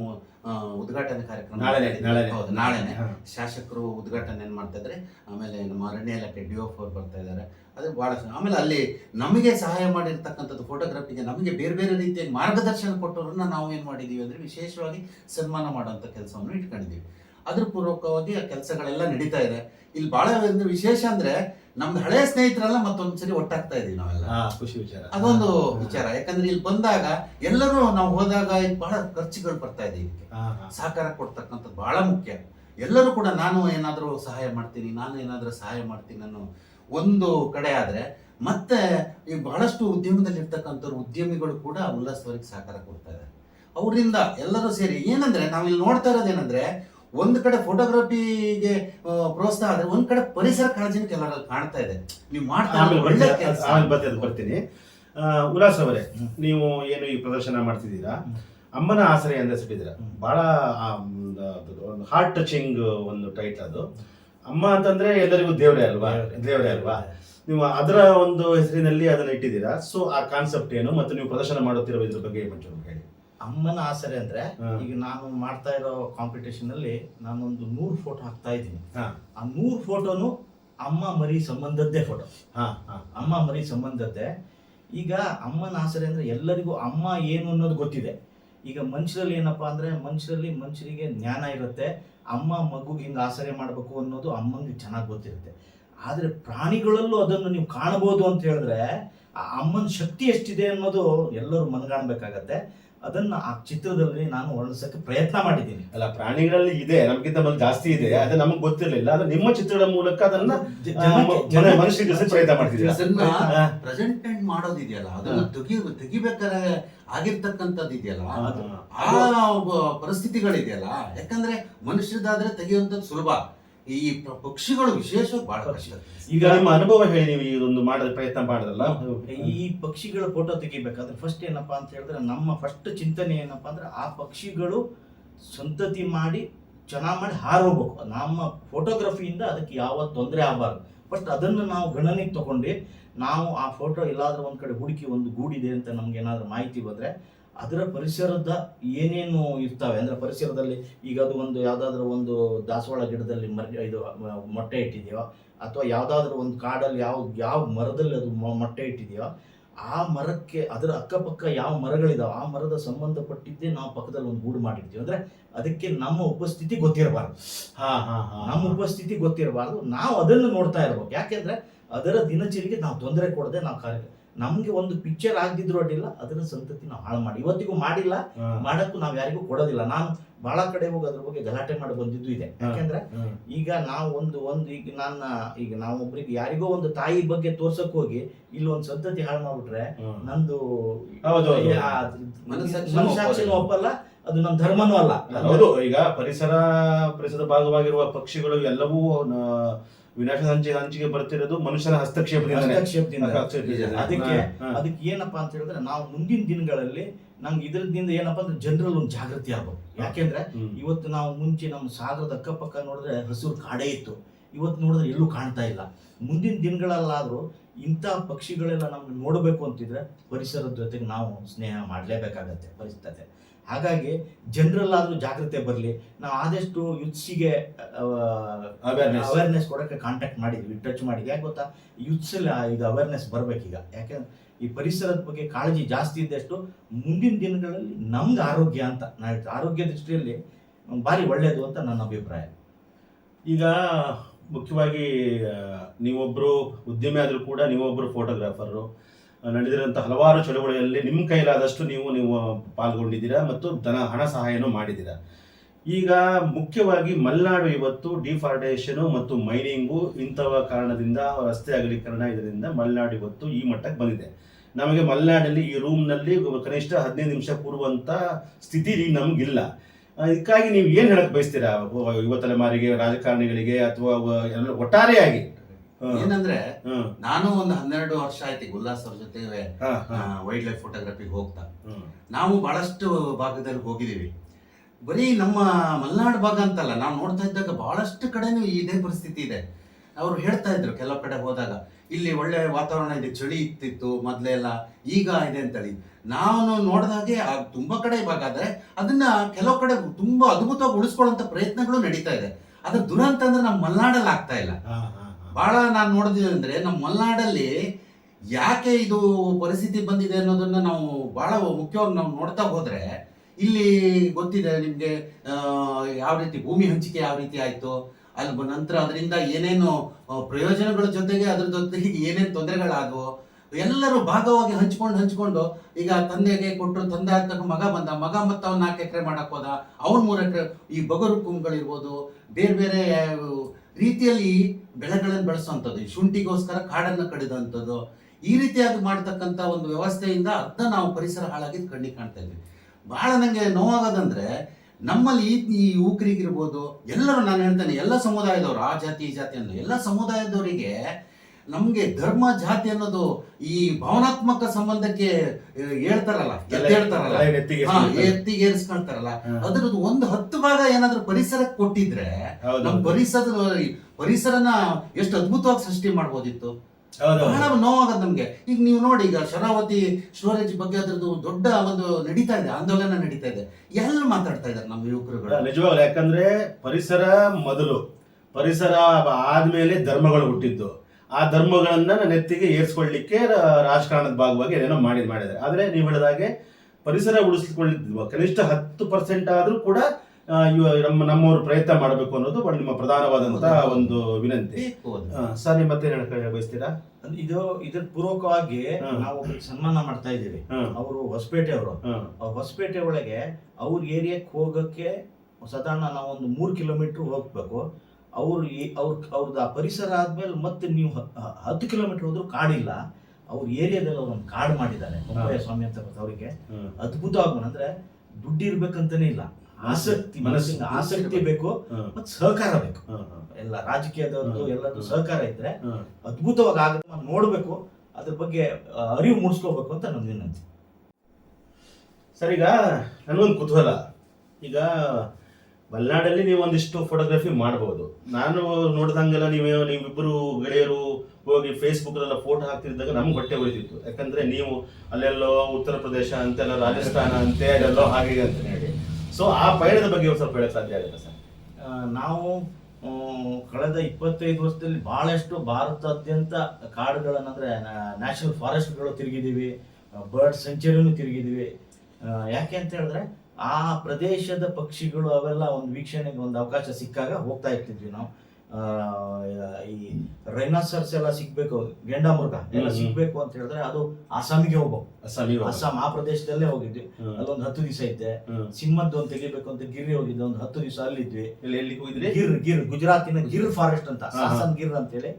ಉದ್ಘಾಟನೆ ಕಾರ್ಯಕ್ರಮ ನಾಳೆನೆ, ನಾಳೆನೆ. ಹೌದು ನಾಳೆನೆ. ಶಾಸಕರು ಉದ್ಘಾಟನೆ ಮಾಡ್ತಾ ಇದ್ರೆ? ಆಮೇಲೆ ನಮ್ಮ ಅರಣ್ಯ ಇಲಾಖೆ ಡಿ ಎಫ್ ಅವ್ರು ಬರ್ತಾ ಇದ್ದಾರೆ ಅದು ಬಹಳ ಆಮೇಲೆ ಅಲ್ಲಿ ನಮಗೆ ಸಹಾಯ ಮಾಡಿರ್ತಕ್ಕಂಥದ್ದು ಫೋಟೋಗ್ರಫಿಗೆ ನಮಗೆ ಬೇರೆ ಬೇರೆ ರೀತಿಯ ಮಾರ್ಗದರ್ಶನ ಕೊಟ್ಟವ್ರನ್ನ ನಾವು ಏನು ಮಾಡಿದೀವಿ ಅಂದ್ರೆ ವಿಶೇಷವಾಗಿ ಸನ್ಮಾನ ಮಾಡುವಂಥ ಕೆಲಸವನ್ನು ಇಟ್ಕೊಂಡಿದ್ದೀವಿ. ಅದ್ರ ಪೂರ್ವಕವಾಗಿ ಆ ಕೆಲಸಗಳೆಲ್ಲ ನಡೀತಾ ಇದೆ. ಇಲ್ಲಿ ಬಹಳ ಒಂದು ವಿಶೇಷ ಅಂದ್ರೆ ನಮ್ದು ಹಳೆಯ ಸ್ನೇಹಿತರೆಲ್ಲ ಮತ್ತೊಂದ್ಸರಿ ಒಟ್ಟಾಗ್ತಾ ಇದೀವಿ ನಾವೆಲ್ಲ. ಖುಷಿ ವಿಚಾರ. ಅದೊಂದು ವಿಚಾರ. ಯಾಕಂದ್ರೆ ಇಲ್ಲಿ ಬಂದಾಗ ಎಲ್ಲರೂ ನಾವು ಹೋದಾಗ ಇಲ್ಲಿ ಬಹಳ ಖರ್ಚುಗಳು ಬರ್ತಾ ಇದೆ ಇದಕ್ಕೆ. ಸಹಕಾರ ಕೊಡ್ತಕ್ಕಂಥದ್ದು ಬಹಳ ಮುಖ್ಯ. ಎಲ್ಲರೂ ಕೂಡ ನಾನು ಏನಾದರೂ ಸಹಾಯ ಮಾಡ್ತೀನಿ ನಾನು ಏನಾದರೂ ಸಹಾಯ ಮಾಡ್ತೀನಿ ಅನ್ನೋ ಒಂದು ಕಡೆ ಆದ್ರೆ ಮತ್ತೆ ಈ ಬಹಳಷ್ಟು ಉದ್ಯಮದಲ್ಲಿ ಇರ್ತಕ್ಕಂಥವ್ರು ಉದ್ಯಮಿಗಳು ಕೂಡ ಉಲ್ಲಾಸವರಿಗೆ ಸಹಕಾರ ಕೊಡ್ತಾ ಇದ್ದಾರೆ ಅವರಿಂದ ಎಲ್ಲರೂ ಸೇರಿ ಏನಂದ್ರೆ ನಾವಿಲ್ಲಿ ನೋಡ್ತಾ ಇರೋದೇನಂದ್ರೆ ಒಂದು ಕಡೆ ಫೋಟೋಗ್ರಫಿಗೆ ಪ್ರೋತ್ಸಾಹ ಆದ್ರೆ ಒಂದ್ ಕಡೆ ಪರಿಸರ ಕಾಳಜಿನ ಕೆಲವರು ಕಾಣ್ತಾ ಇದೆ. ನೀವು ಮಾಡ್ತಾ ಒಳ್ಳೆ ಕೆಲಸ. ಬರ್ತೀನಿ ಉಲ್ಲಾಸ್ ಅವರೇ ನೀವು ಏನು ಈ ಪ್ರದರ್ಶನ ಮಾಡ್ತಿದ್ದೀರಾ? ಅಮ್ಮನ ಆಸರೆ ಅಂತ ಸಿಟ್ಟಿದ್ದೀರಾ. ಬಹಳ ಹಾರ್ಟ್ ಟಚಿಂಗ್ ಒಂದು ಟೈಟ್ ಅದು. ಅಮ್ಮ ಅಂತಂದ್ರೆ ಎಲ್ಲರಿಗೂ ದೇವರೇ ಅಲ್ವಾ? ದೇವರೇ. ಅಲ್ವಾ? ನೀವು ಅದರ ಒಂದು ಹೆಸರಿನಲ್ಲಿ ಅದನ್ನ ಇಟ್ಟಿದ್ದೀರಾ? ಸೊ ಆ ಕಾನ್ಸೆಪ್ಟ್ ಏನು? ಮತ್ತು ನೀವು ಪ್ರದರ್ಶನ ಮಾಡುತ್ತಿರುವ ಇದ್ರ ಬಗ್ಗೆ ಹೇಳಿ. ಅಮ್ಮನ ಆಸರೆ ಅಂದ್ರೆ ಈಗ ನಾನು ಮಾಡ್ತಾ ಇರೋ ಕಾಂಪಿಟೇಷನ್ ಅಲ್ಲಿ ನಾನೊಂದು ನೂರು ಫೋಟೋ ಹಾಕ್ತಾ ಇದ್ದೀನಿ. ಆ ನೂರು ಫೋಟೋನು ಅಮ್ಮ ಮರಿ ಸಂಬಂಧದ್ದೇ ಫೋಟೋ ಅಮ್ಮ ಮರಿ ಸಂಬಂಧದ್ದೇ. ಈಗ ಅಮ್ಮನ ಆಸರೆ ಅಂದ್ರೆ ಎಲ್ಲರಿಗೂ ಅಮ್ಮ ಏನು ಅನ್ನೋದು ಗೊತ್ತಿದೆ. ಈಗ ಮನುಷ್ಯರಲ್ಲಿ ಏನಪ್ಪಾ ಅಂದ್ರೆ ಮನುಷ್ಯರಲ್ಲಿ ಮನುಷ್ಯರಿಗೆ ಜ್ಞಾನ ಇರುತ್ತೆ. ಅಮ್ಮ ಮಗುಗೆ ಹಿಂಗೆ ಆಸರೆ ಮಾಡಬೇಕು ಅನ್ನೋದು ಅಮ್ಮಂಗೆ ಚೆನ್ನಾಗಿ ಗೊತ್ತಿರುತ್ತೆ. ಆದರೆ ಪ್ರಾಣಿಗಳಲ್ಲೂ ಅದನ್ನು ನೀವು ಕಾಣಬಹುದು ಅಂತ ಹೇಳಿದ್ರೆ ಆ ಅಮ್ಮನ ಶಕ್ತಿ ಎಷ್ಟಿದೆ ಅನ್ನೋದು ಎಲ್ಲರೂ ಮನಗಾಣಬೇಕಾಗತ್ತೆ. ಅದನ್ನ ಆ ಚಿತ್ರದಲ್ಲಿ ನಾನು ವರ್ಣಿಸಕ್ಕೆ ಪ್ರಯತ್ನ ಮಾಡಿದ್ದೀನಿ. ಅಲ್ಲ ಪ್ರಾಣಿಗಳಲ್ಲಿ ಇದೆ ನಮ್ಗಿಂತ ಮೊದಲು ಜಾಸ್ತಿ ಇದೆ ಅದು ನಮಗೆ ಗೊತ್ತಿರಲಿಲ್ಲ. ಅದು ನಿಮ್ಮ ಚಿತ್ರದ ಮೂಲಕ ಅದನ್ನ ಮನುಷ್ಯರಿಗೆ ಪ್ರಯತ್ನ ಮಾಡ್ತಿದ್ದೀರಾ. ಪ್ರೆಸೆಂಟೆಂಟ್ ಮಾಡೋದಿದೆಯಲ್ಲ ಅದನ್ನ ತೆಗಿ ತೆಗಿಬೇಕಾದ್ರೆ ಆಗಿರ್ತಕ್ಕಂಥದ್ದು ಇದೆಯಲ್ಲ? ಆ ಪರಿಸ್ಥಿತಿಗಳಿದೆಯಲ್ಲ? ಯಾಕಂದ್ರೆ ಮನುಷ್ಯದಾದ್ರೆ ತೆಗೆಯುವಂಥದ್ದು ಸುಲಭ. ಈ ಪಕ್ಷಿಗಳು ವಿಶೇಷವಾಗಿ ಬಹಳ ಕಷ್ಟ. ಈಗ ನಿಮ್ಮ ಅನುಭವ ಹೇಳಿ ನೀವು ಇದೊಂದು ಮಾಡಿದ ಪ್ರಯತ್ನ ಮಾಡಿದ್ರಲ್ಲ ಈ ಪಕ್ಷಿಗಳ ಫೋಟೋ ತೆಗಿಬೇಕಾದ್ರೆ ಫಸ್ಟ್ ಏನಪ್ಪಾ ಅಂತ ಹೇಳಿದ್ರೆ ನಮ್ಮ ಫಸ್ಟ್ ಚಿಂತನೆ ಏನಪ್ಪಾ ಅಂದ್ರೆ ಆ ಪಕ್ಷಿಗಳು ಸಂತತಿ ಮಾಡಿ ಚೆನ್ನಾಗಿ ಮಾಡಿ ಹಾರೋಗ್ಬೇಕು. ನಮ್ಮ ಫೋಟೋಗ್ರಫಿಯಿಂದ ಅದಕ್ಕೆ ಯಾವ ತೊಂದರೆ ಆಗಬಾರ್ದು. ಫಸ್ಟ್ ಅದನ್ನು ನಾವು ಗಣನೆಗೆ ತಗೊಂಡು ನಾವು ಆ ಫೋಟೋ ಎಲ್ಲಾದ್ರೂ ಒಂದು ಕಡೆ ಹುಡುಕಿ ಒಂದು ಗೂಡಿದೆ ಅಂತ ನಮ್ಗೆ ಏನಾದರೂ ಮಾಹಿತಿ ಬಂದರೆ ಅದರ ಪರಿಸರದ ಏನೇನು ಇರ್ತವೆ? ಅಂದರೆ ಪರಿಸರದಲ್ಲಿ ಈಗ ಅದು ಒಂದು ಯಾವುದಾದ್ರೂ ಒಂದು ದಾಸವಾಳ ಗಿಡದಲ್ಲಿ ಮರ ಇದು ಮೊಟ್ಟೆ ಇಟ್ಟಿದೆಯೋ? ಅಥವಾ ಯಾವುದಾದ್ರೂ ಒಂದು ಕಾಡಲ್ಲಿ ಯಾವ ಯಾವ ಮರದಲ್ಲಿ ಅದು ಮೊಟ್ಟೆ ಇಟ್ಟಿದೆಯೋ? ಆ ಮರಕ್ಕೆ ಅದರ ಅಕ್ಕಪಕ್ಕ ಯಾವ ಮರಗಳಿದಾವೆ? ಆ ಮರದ ಸಂಬಂಧಪಟ್ಟಿದ್ದೇ ನಾವು ಪಕ್ಕದಲ್ಲಿ ಒಂದು ಗೂಡು ಮಾಡಿರ್ತೀವಿ. ಅಂದರೆ ಅದಕ್ಕೆ ನಮ್ಮ ಉಪಸ್ಥಿತಿ ಗೊತ್ತಿರಬಾರ್ದು. ಹಾಂ ಹಾಂ ಹಾಂ ನಮ್ಮ ಉಪಸ್ಥಿತಿ ಗೊತ್ತಿರಬಾರ್ದು. ನಾವು ಅದನ್ನು ನೋಡ್ತಾ ಇರ್ಬೇಕು. ಯಾಕೆಂದರೆ ಅದರ ದಿನಚರಿಗೆ ನಾವು ತೊಂದರೆ ಕೊಡದೆ ನಾವು ಕಾರ್ಯ ನಮ್ಗೆ ಒಂದು ಪಿಕ್ಚರ್ ಆಗದಿದ್ರು ಅಡ್ಡಿಲ್ಲ ಅದನ್ನ ಸಂತತಿ ನಾವು ಹಾಳು ಮಾಡಿ. ಇವತ್ತಿಗೂ ಮಾಡಿಲ್ಲ. ಮಾಡಕ್ಕೂ ನಾವು ಯಾರಿಗೂ ಕೊಡೋದಿಲ್ಲ. ನಾನು ಬಹಳ ಕಡೆ ಹೋಗಿ ಅದ್ರ ಬಗ್ಗೆ ಗಲಾಟೆ ಮಾಡಿ ಬಂದಿದ್ದು ಇದೆ. ಯಾಕೆಂದ್ರೆ. ಈಗ ನಾವು ಒಂದು ಒಂದು ಈಗ ನನ್ನ ಈಗ ನಾವು ಒಬ್ರಿಗೆ ಯಾರಿಗೋ ಒಂದು ತಾಯಿ ಬಗ್ಗೆ ತೋರ್ಸಕ್ ಹೋಗಿ ಇಲ್ಲಿ ಒಂದು ಸಂತತಿ ಹಾಳು ಮಾಡ್ಬಿಟ್ರೆ ನಂದು ಮನಸ್ಸಾಕ್ಷಿನೂ ಒಪ್ಪಲ್ಲ ಅದು ನಮ್ಮ ಧರ್ಮನೂ ಅಲ್ಲ. ಹೌದು ಈಗ ಪರಿಸರ ಪರಿಸರದ ಭಾಗವಾಗಿರುವ ಪಕ್ಷಿಗಳು ಎಲ್ಲವೂ ವಿನಾಶ ಸಂಚಿ ಹಂಚಿಗೆ ಬರ್ತಿರೋದು ಮನುಷ್ಯನ. ಹಸ್ತಕ್ಷೇಪದಿಂದ ಹಸ್ತಕ್ಷೇಪದಿಂದ. ಅದಕ್ಕೆ. ಅದಕ್ಕೆ ಏನಪ್ಪಾ ಅಂತ ಹೇಳಿದ್ರೆ ನಾವು ಮುಂದಿನ ದಿನಗಳಲ್ಲಿ ನಮ್ಗೆ ಇದರಿಂದ ಏನಪ್ಪಾ ಅಂದ್ರೆ ಜನರಲ್ಲಿ ಒಂದು ಜಾಗೃತಿ ಆಗ್ಬೇಕು ಯಾಕೆಂದ್ರೆ. ಇವತ್ತು ನಾವು ಮುಂಚೆ ನಮ್ಮ ಸಾಗರದ ಅಕ್ಕಪಕ್ಕ ನೋಡಿದ್ರೆ ಹಸಿರು ಕಾಡೇ ಇತ್ತು ಇವತ್ತು ನೋಡಿದ್ರೆ ಎಲ್ಲೂ ಕಾಣ್ತಾ ಇಲ್ಲ ಮುಂದಿನ ದಿನಗಳಲ್ಲಾದ್ರೂ ಇಂಥ ಪಕ್ಷಿಗಳೆಲ್ಲ ನಮ್ಗೆ ನೋಡಬೇಕು ಅಂತಿದ್ರೆ ಪರಿಸರದ ಜೊತೆಗೆ ನಾವು ಸ್ನೇಹ ಮಾಡಲೇಬೇಕಾಗತ್ತೆ ಪರಿಸ್ಥಿತಿ ಹಾಗಾಗಿ ಜನರಲ್ಲಾದರೂ ಜಾಗೃತಿ ಬರಲಿ. ನಾವು ಆದಷ್ಟು ಯುತ್ಸಿಗೆ ಅವೇರ್ನೆಸ್ ಅವೇರ್ನೆಸ್ ಕೊಡೋಕ್ಕೆ ಕಾಂಟ್ಯಾಕ್ಟ್ ಮಾಡಿದ್ವಿ ಟಚ್ ಮಾಡಿದ್ವಿ. ಯಾಕೆ ಗೊತ್ತಾ? ಯುತ್ಸಲ್ಲಿ ಇದು ಅವೇರ್ನೆಸ್ ಬರ್ಬೇಕೀಗ. ಯಾಕೆಂದ್ರೆ ಈ ಪರಿಸರದ ಬಗ್ಗೆ ಕಾಳಜಿ ಜಾಸ್ತಿ ಇದ್ದಷ್ಟು ಮುಂದಿನ ದಿನಗಳಲ್ಲಿ ನಮ್ದು ಆರೋಗ್ಯ ಅಂತ ನಾ ಹೇಳ್ತೀನಿ ಆರೋಗ್ಯ ದೃಷ್ಟಿಯಲ್ಲಿ ಭಾರಿ ಒಳ್ಳೆಯದು ಅಂತ ನನ್ನ ಅಭಿಪ್ರಾಯ. ಈಗ ಮುಖ್ಯವಾಗಿ ನೀವೊಬ್ಬರು ಉದ್ಯಮಿ ಆದ್ರೂ ಕೂಡ ನೀವೊಬ್ಬರು ಫೋಟೋಗ್ರಾಫರು ನಡೆದಿರುವಂತಹ ಹಲವಾರು ಚಳುವಳಿಯಲ್ಲಿ ನಿಮ್ಮ ಕೈಲಾದಷ್ಟು ನೀವು ನೀವು ಪಾಲ್ಗೊಂಡಿದ್ದೀರಾ ಮತ್ತು ಧನ, ಹಣ ಸಹಾಯನೂ ಮಾಡಿದ್ದೀರಾ? ಈಗ ಮುಖ್ಯವಾಗಿ ಮಲೆನಾಡು ಇವತ್ತು ಡಿಫಾರ್ಡೇಷನು ಮತ್ತು ಮೈನಿಂಗು ಇಂಥವ ಕಾರಣದಿಂದ ರಸ್ತೆ ಅಗಲೀಕರಣ ಇದರಿಂದ ಮಲೆನಾಡು ಇವತ್ತು ಈ ಮಟ್ಟಕ್ಕೆ ಬಂದಿದೆ. ನಮಗೆ ಮಲೆನಾಡಲ್ಲಿ ಈ ರೂಮ್ನಲ್ಲಿ ಕನಿಷ್ಠ ಹದಿನೈದು ನಿಮಿಷ ಕೂರುವಂಥ ಸ್ಥಿತಿ ನಮಗಿಲ್ಲ. ಇದಕ್ಕಾಗಿ ನೀವು ಏನು ಹೇಳಕ್ಕೆ ಬಯಸ್ತೀರಾ? ಯುವ ತಲೆಮಾರಿಗೆ ರಾಜಕಾರಣಿಗಳಿಗೆ ಅಥವಾ ಎಲ್ಲ ಒಟ್ಟಾರೆಯಾಗಿ ಏನಂದ್ರೆ ನಾನು ಒಂದು ಹನ್ನೆರಡು ವರ್ಷ ಆಯ್ತು ಉಲ್ಲಾಸ್ ಅವ್ರ ಜೊತೆ ವೈಲ್ಡ್ ಲೈಫ್ ಫೋಟೋಗ್ರಫಿಗೆ ಹೋಗ್ತಾ. ನಾವು ಬಹಳಷ್ಟು ಭಾಗದಲ್ಲಿ ಹೋಗಿದ್ದೀವಿ. ಬರೀ ನಮ್ಮ ಮಲೆನಾಡು ಭಾಗ ಅಂತಲ್ಲ ನಾವು ನೋಡ್ತಾ ಇದ್ದಾಗ ಬಹಳಷ್ಟು ಕಡೆನೂ ಇದೇ ಪರಿಸ್ಥಿತಿ ಇದೆ. ಅವ್ರು ಹೇಳ್ತಾ ಇದ್ರು ಕೆಲವು ಕಡೆ ಹೋದಾಗ ಇಲ್ಲಿ ಒಳ್ಳೆ ವಾತಾವರಣ ಇದೆ ಚಳಿ ಇತ್ತಿತ್ತು ಮೊದಲೆಲ್ಲ ಈಗ ಇದೆ ಅಂತೇಳಿ. ನಾನು ನೋಡಿದಾಗೆ ತುಂಬಾ ಕಡೆ ಇವಾಗ ಆದ್ರೆ ಅದನ್ನ ಕೆಲವು ಕಡೆ ತುಂಬಾ ಅದ್ಭುತವಾಗಿ ಉಳಿಸ್ಕೊಳ್ಳುವಂತ ಪ್ರಯತ್ನಗಳು ನಡೀತಾ ಇದೆ. ಅದ್ರ ದುರಂತ ಅಂದ್ರೆ ನಮ್ಮ ಮಲೆನಾಡಲ್ಲಿ ಆಗ್ತಾ ಇಲ್ಲ. ಬಹಳ ನಾನು ನೋಡಿದ್ವಿ ಅಂದ್ರೆ ನಮ್ಮ ಮಲೆನಾಡಲ್ಲಿ ಯಾಕೆ ಇದು ಪರಿಸ್ಥಿತಿ ಬಂದಿದೆ ಅನ್ನೋದನ್ನ ನಾವು ಬಹಳ ಮುಖ್ಯವಾಗಿ ನಾವು ನೋಡ್ತಾ ಹೋದರೆ ಇಲ್ಲಿ ಗೊತ್ತಿದೆ ನಿಮಗೆ ಯಾವ ರೀತಿ ಭೂಮಿ ಹಂಚಿಕೆ ಯಾವ ರೀತಿ ಆಯ್ತು ಅಲ್ಲಿ ನಂತರ ಅದರಿಂದ ಏನೇನು ಪ್ರಯೋಜನಗಳ ಜೊತೆಗೆ ಅದ್ರ ಜೊತೆಗೆ ಏನೇನು ತೊಂದರೆಗಳಾದವು, ಎಲ್ಲರೂ ಭಾಗವಾಗಿ ಹಂಚ್ಕೊಂಡು ಹಂಚ್ಕೊಂಡು ಈಗ ತಂದೆಗೆ ಕೊಟ್ಟರು ತಂದೆ ಆದ ಮಗ ಬಂದ, ಮಗ ಮತ್ತೆ ಅವ್ನು ನಾಲ್ಕು ಎಕರೆ ಮಾಡಕ್ ಹೋದ, ಅವ್ನು ಮೂರು ಎಕರೆ, ಈ ಬಗರು ಕುಂಗಳಿರ್ಬೋದು ಬೇರೆ ಬೇರೆ ರೀತಿಯಲ್ಲಿ ಬೆಳೆಗಳನ್ನು ಬೆಳೆಸುವಂಥದ್ದು ಶುಂಠಿಗೋಸ್ಕರ ಕಾಡನ್ನು ಕಡಿದಂಥದ್ದು, ಈ ರೀತಿಯಾಗಿ ಮಾಡ್ತಕ್ಕಂಥ ಒಂದು ವ್ಯವಸ್ಥೆಯಿಂದ ಅರ್ಧ ನಾವು ಪರಿಸರ ಹಾಳಾಗಿದ್ದು ಕಣ್ಣಿಗೆ ಕಾಣ್ತಾ ಇದ್ವಿ. ಬಹಳ ನನಗೆ ನೋವಾಗೋದಂದ್ರೆ, ನಮ್ಮಲ್ಲಿ ಈ ಈ ಯುವಕರಿಗಿರ್ಬೋದು ಎಲ್ಲರೂ ನಾನು ಹೇಳ್ತೇನೆ, ಎಲ್ಲ ಸಮುದಾಯದವರು, ಆ ಜಾತಿ, ಈ ಜಾತಿ ಅಂದ್ರೆ ಎಲ್ಲ ಸಮುದಾಯದವರಿಗೆ ನಮಗೆ ಧರ್ಮ ಜಾತಿ ಅನ್ನೋದು ಈ ಭಾವನಾತ್ಮಕ ಸಂಬಂಧಕ್ಕೆ ಹೇಳ್ತಾರಲ್ಲ ಹೇಳ್ತಾರಲ್ಲ ಎತ್ತಿಗೇರಿಸ್ಕೊಳ್ತಾರಲ್ಲ. ಅದ್ರದ್ದು ಒಂದು ಹತ್ತು ಭಾಗ ಏನಾದ್ರೂ ಪರಿಸರಕ್ಕೆ ಕೊಟ್ಟಿದ್ರೆ ನಮ್ ನಮ್ಮ ಪರಿಸರದ ಪರಿಸರನ ಎಷ್ಟು ಅದ್ಭುತವಾಗಿ ಸೃಷ್ಟಿ ಮಾಡ್ಬೋದಿತ್ತು. ಬಹಳ ನೋವಾಗದ್ ನಮ್ಗೆ. ಈಗ ನೀವು ನೋಡಿ ಈಗ ಶರಾವತಿ ಸ್ಟೋರೇಜ್ ಬಗ್ಗೆ ಅದ್ರದ್ದು ದೊಡ್ಡ ಒಂದು ನಡೀತಾ ಇದೆ ಆಂದೋಲನ ನಡೀತಾ ಇದೆ. ಎಲ್ಲ ಮಾತಾಡ್ತಾ ಇದ್ದಾರೆ ನಮ್ಮ ಯುವಕರುಗಳು. ನಿಜವಾಗ್ಲು ಯಾಕಂದ್ರೆ ಪರಿಸರ ಮೊದಲು. ಪರಿಸರ ಆದ್ಮೇಲೆ ಧರ್ಮಗಳು ಹುಟ್ಟಿದ್ದು. ಆ ಧರ್ಮಗಳನ್ನ ನೆತ್ತಿಗೆ ಏರ್ಸ್ಕೊಳ್ಳಿಕ್ಕೆ ರಾಜಕಾರಣದ ಭಾಗವಾಗಿ ಏನೇನೋ ಮಾಡಿ ಮಾಡಿದ್ದಾರೆ. ಆದ್ರೆ ನೀವು ಹೇಳಿದಾಗೆ ಪರಿಸರ ಉಳಿಸ್ಕೊಳ್ಳಿದ್ವ ಕನಿಷ್ಠ ಹತ್ತು ಪರ್ಸೆಂಟ್ ಆದ್ರೂ ಕೂಡ ನಮ್ಮ ನಮ್ಮವರು ಪ್ರಯತ್ನ ಮಾಡಬೇಕು ಅನ್ನೋದು ನಿಮ್ಮ ಪ್ರಧಾನವಾದಂತ ಒಂದು ವಿನಂತಿ. ಸರ್ ನಿಮ್ಮ ಮತ್ತೆ ಬಯಸ್ತೀರಾ? ಇದು ಇದ್ರ ಪೂರ್ವಕವಾಗಿ ನಾವು ಸನ್ಮಾನ ಮಾಡ್ತಾ ಇದ್ದೀವಿ. ಅವರು ಹೊಸಪೇಟೆ ಅವರು. ಹೊಸಪೇಟೆ ಒಳಗೆ ಅವ್ರ ಏರಿಯಾಕ್ಕೆ ಹೋಗಕ್ಕೆ ಸಾಧಾರಣ ನಾವು ಒಂದು ಮೂರು ಕಿಲೋಮೀಟರ್ ಹೋಗ್ಬೇಕು. ಅವ್ರು ಅವ್ರ ಅವ್ರದ್ದು ಆ ಪರಿಸರ ಆದ್ಮೇಲೆ ಮತ್ತೆ ನೀವು ಹತ್ತು ಕಿಲೋಮೀಟರ್ ಹೋದ್ರೂ ಕಾಡಿಲ್ಲ ಅವ್ರ ಏರಿಯಾದಲ್ಲಿ ಅವ್ರೊಂದು ಕಾಡು ಮಾಡಿದ್ದಾರೆ. ಮುಂಬಯ ಸ್ವಾಮಿ ಅಂತ ಅವರಿಗೆ. ಅದ್ಭುತ ಅದ್ಭುತವಾಗಿ ಅಂದ್ರೆ ದುಡ್ಡು ಇರ್ಬೇಕಂತಾನೆ ಇಲ್ಲ. ಆಸಕ್ತಿ ಮನಸ್ಸು- ಮನಸ್ಸಿನ ಆಸಕ್ತಿ ಬೇಕು ಮತ್ತೆ ಸಹಕಾರ ಬೇಕು. ಎಲ್ಲ ರಾಜಕೀಯದವ್ರದ್ದು ಹ್ಮ್. ಎಲ್ಲರದ್ದು ಸಹಕಾರ ಇದ್ರೆ ಅದ್ಭುತವಾಗಿ ಆಗುತ್ತೆ ನೋಡ್ಬೇಕು. ಅದ್ರ ಬಗ್ಗೆ ಅರಿವು ಮೂಡಿಸ್ಕೋಬೇಕು ಅಂತ ನನ್ನ ವಿನಂತಿ. ಸರ್ ಈಗ ನನಗೊಂದು ಕುತೂಹಲ. ಈಗ ಮಲೆನಾಡಲ್ಲಿ ನೀವು ಒಂದಿಷ್ಟು ಫೋಟೋಗ್ರಫಿ ಮಾಡ್ಬೋದು. ನಾನು ನೋಡ್ದಂಗೆಲ್ಲ ನೀವು ನೀವಿಬ್ಬರು ಗೆಳೆಯರು ಹೋಗಿ ಫೇಸ್ಬುಕ್ಲೆಲ್ಲ ಫೋಟೋ ಹಾಕ್ತಿದ್ದಾಗ ನಮ್ಗೆ ಹೊಟ್ಟೆ ಉಳಿತಿತ್ತು ಯಾಕಂದ್ರೆ ನೀವು ಅಲ್ಲೆಲ್ಲೋ ಉತ್ತರ ಪ್ರದೇಶ, ಅಂತೆಲ್ಲ ರಾಜಸ್ಥಾನ, ಅಂತೆ, ಅಲ್ಲೆಲ್ಲೋ ಹಾಗೆ ಅಂತ ಹೇಳಿ. ಸೊ ಆ ಪಯಣದ ಬಗ್ಗೆ ಒಂದು ಸ್ವಲ್ಪ ಹೇಳಕ್ ಸಾಧ್ಯ ಆಗುತ್ತೆ ಸರ್? ನಾವು ಕಳೆದ ಇಪ್ಪತ್ತೈದು ವರ್ಷದಲ್ಲಿ ಬಹಳಷ್ಟು ಭಾರತಾದ್ಯಂತ ಕಾಡುಗಳನ್ನ ಅಂದ್ರೆ ನ್ಯಾಷನಲ್ ಫಾರೆಸ್ಟ್ಗಳು ತಿರುಗಿದೀವಿ ಬರ್ಡ್ ಸೆಂಚುರಿನೂ ತಿರುಗಿದೀವಿ. ಯಾಕೆ ಅಂತ ಹೇಳಿದ್ರೆ ಆ ಪ್ರದೇಶದ ಪಕ್ಷಿಗಳು ಅವೆಲ್ಲ ಒಂದು ವೀಕ್ಷಣೆಗೆ ಒಂದು ಅವಕಾಶ ಸಿಕ್ಕಾಗ ಹೋಗ್ತಾ ಇರ್ತಿದ್ವಿ ನಾವು. ಈ ರೈನಾಸರ್ಸ್ ಎಲ್ಲ ಸಿಗ್ಬೇಕು ಮುರ್ಗ ಎಲ್ಲ. ಸಿಗ್ಬೇಕು ಅಂತ ಹೇಳಿದ್ರೆ ಅದು ಅಸ್ಸಾಮಿಗೆ ಹೋಗೋ ಅಸ್ಸಾಮಿ ಅಸ್ಸಾಂ ಆ ಪ್ರದೇಶದಲ್ಲೇ ಹೋಗಿದ್ವಿ. ಅಲ್ಲೊಂದು ಹತ್ತು ದಿವಸ ಇದ್ದೆ. ಸಿಂಹದ್ದು ಒಂದು ತೆಗಿಬೇಕು ಅಂತ ಗಿರ್ ಹೋಗಿದ್ದೆ ಒಂದು ಹತ್ತು ದಿವಸ ಅಲ್ಲಿದ್ವಿ. ಎಲ್ಲಿ ಹೋಗಿದ್ರೆ? ಗಿರ್ ಗಿರ್ ಗುಜರಾತಿನ ಗಿರ್ ಫಾರೆಸ್ಟ್ ಅಂತ. ಸಾಸನ್ ಗಿರ್ ಅಂತ ಹೇಳಿ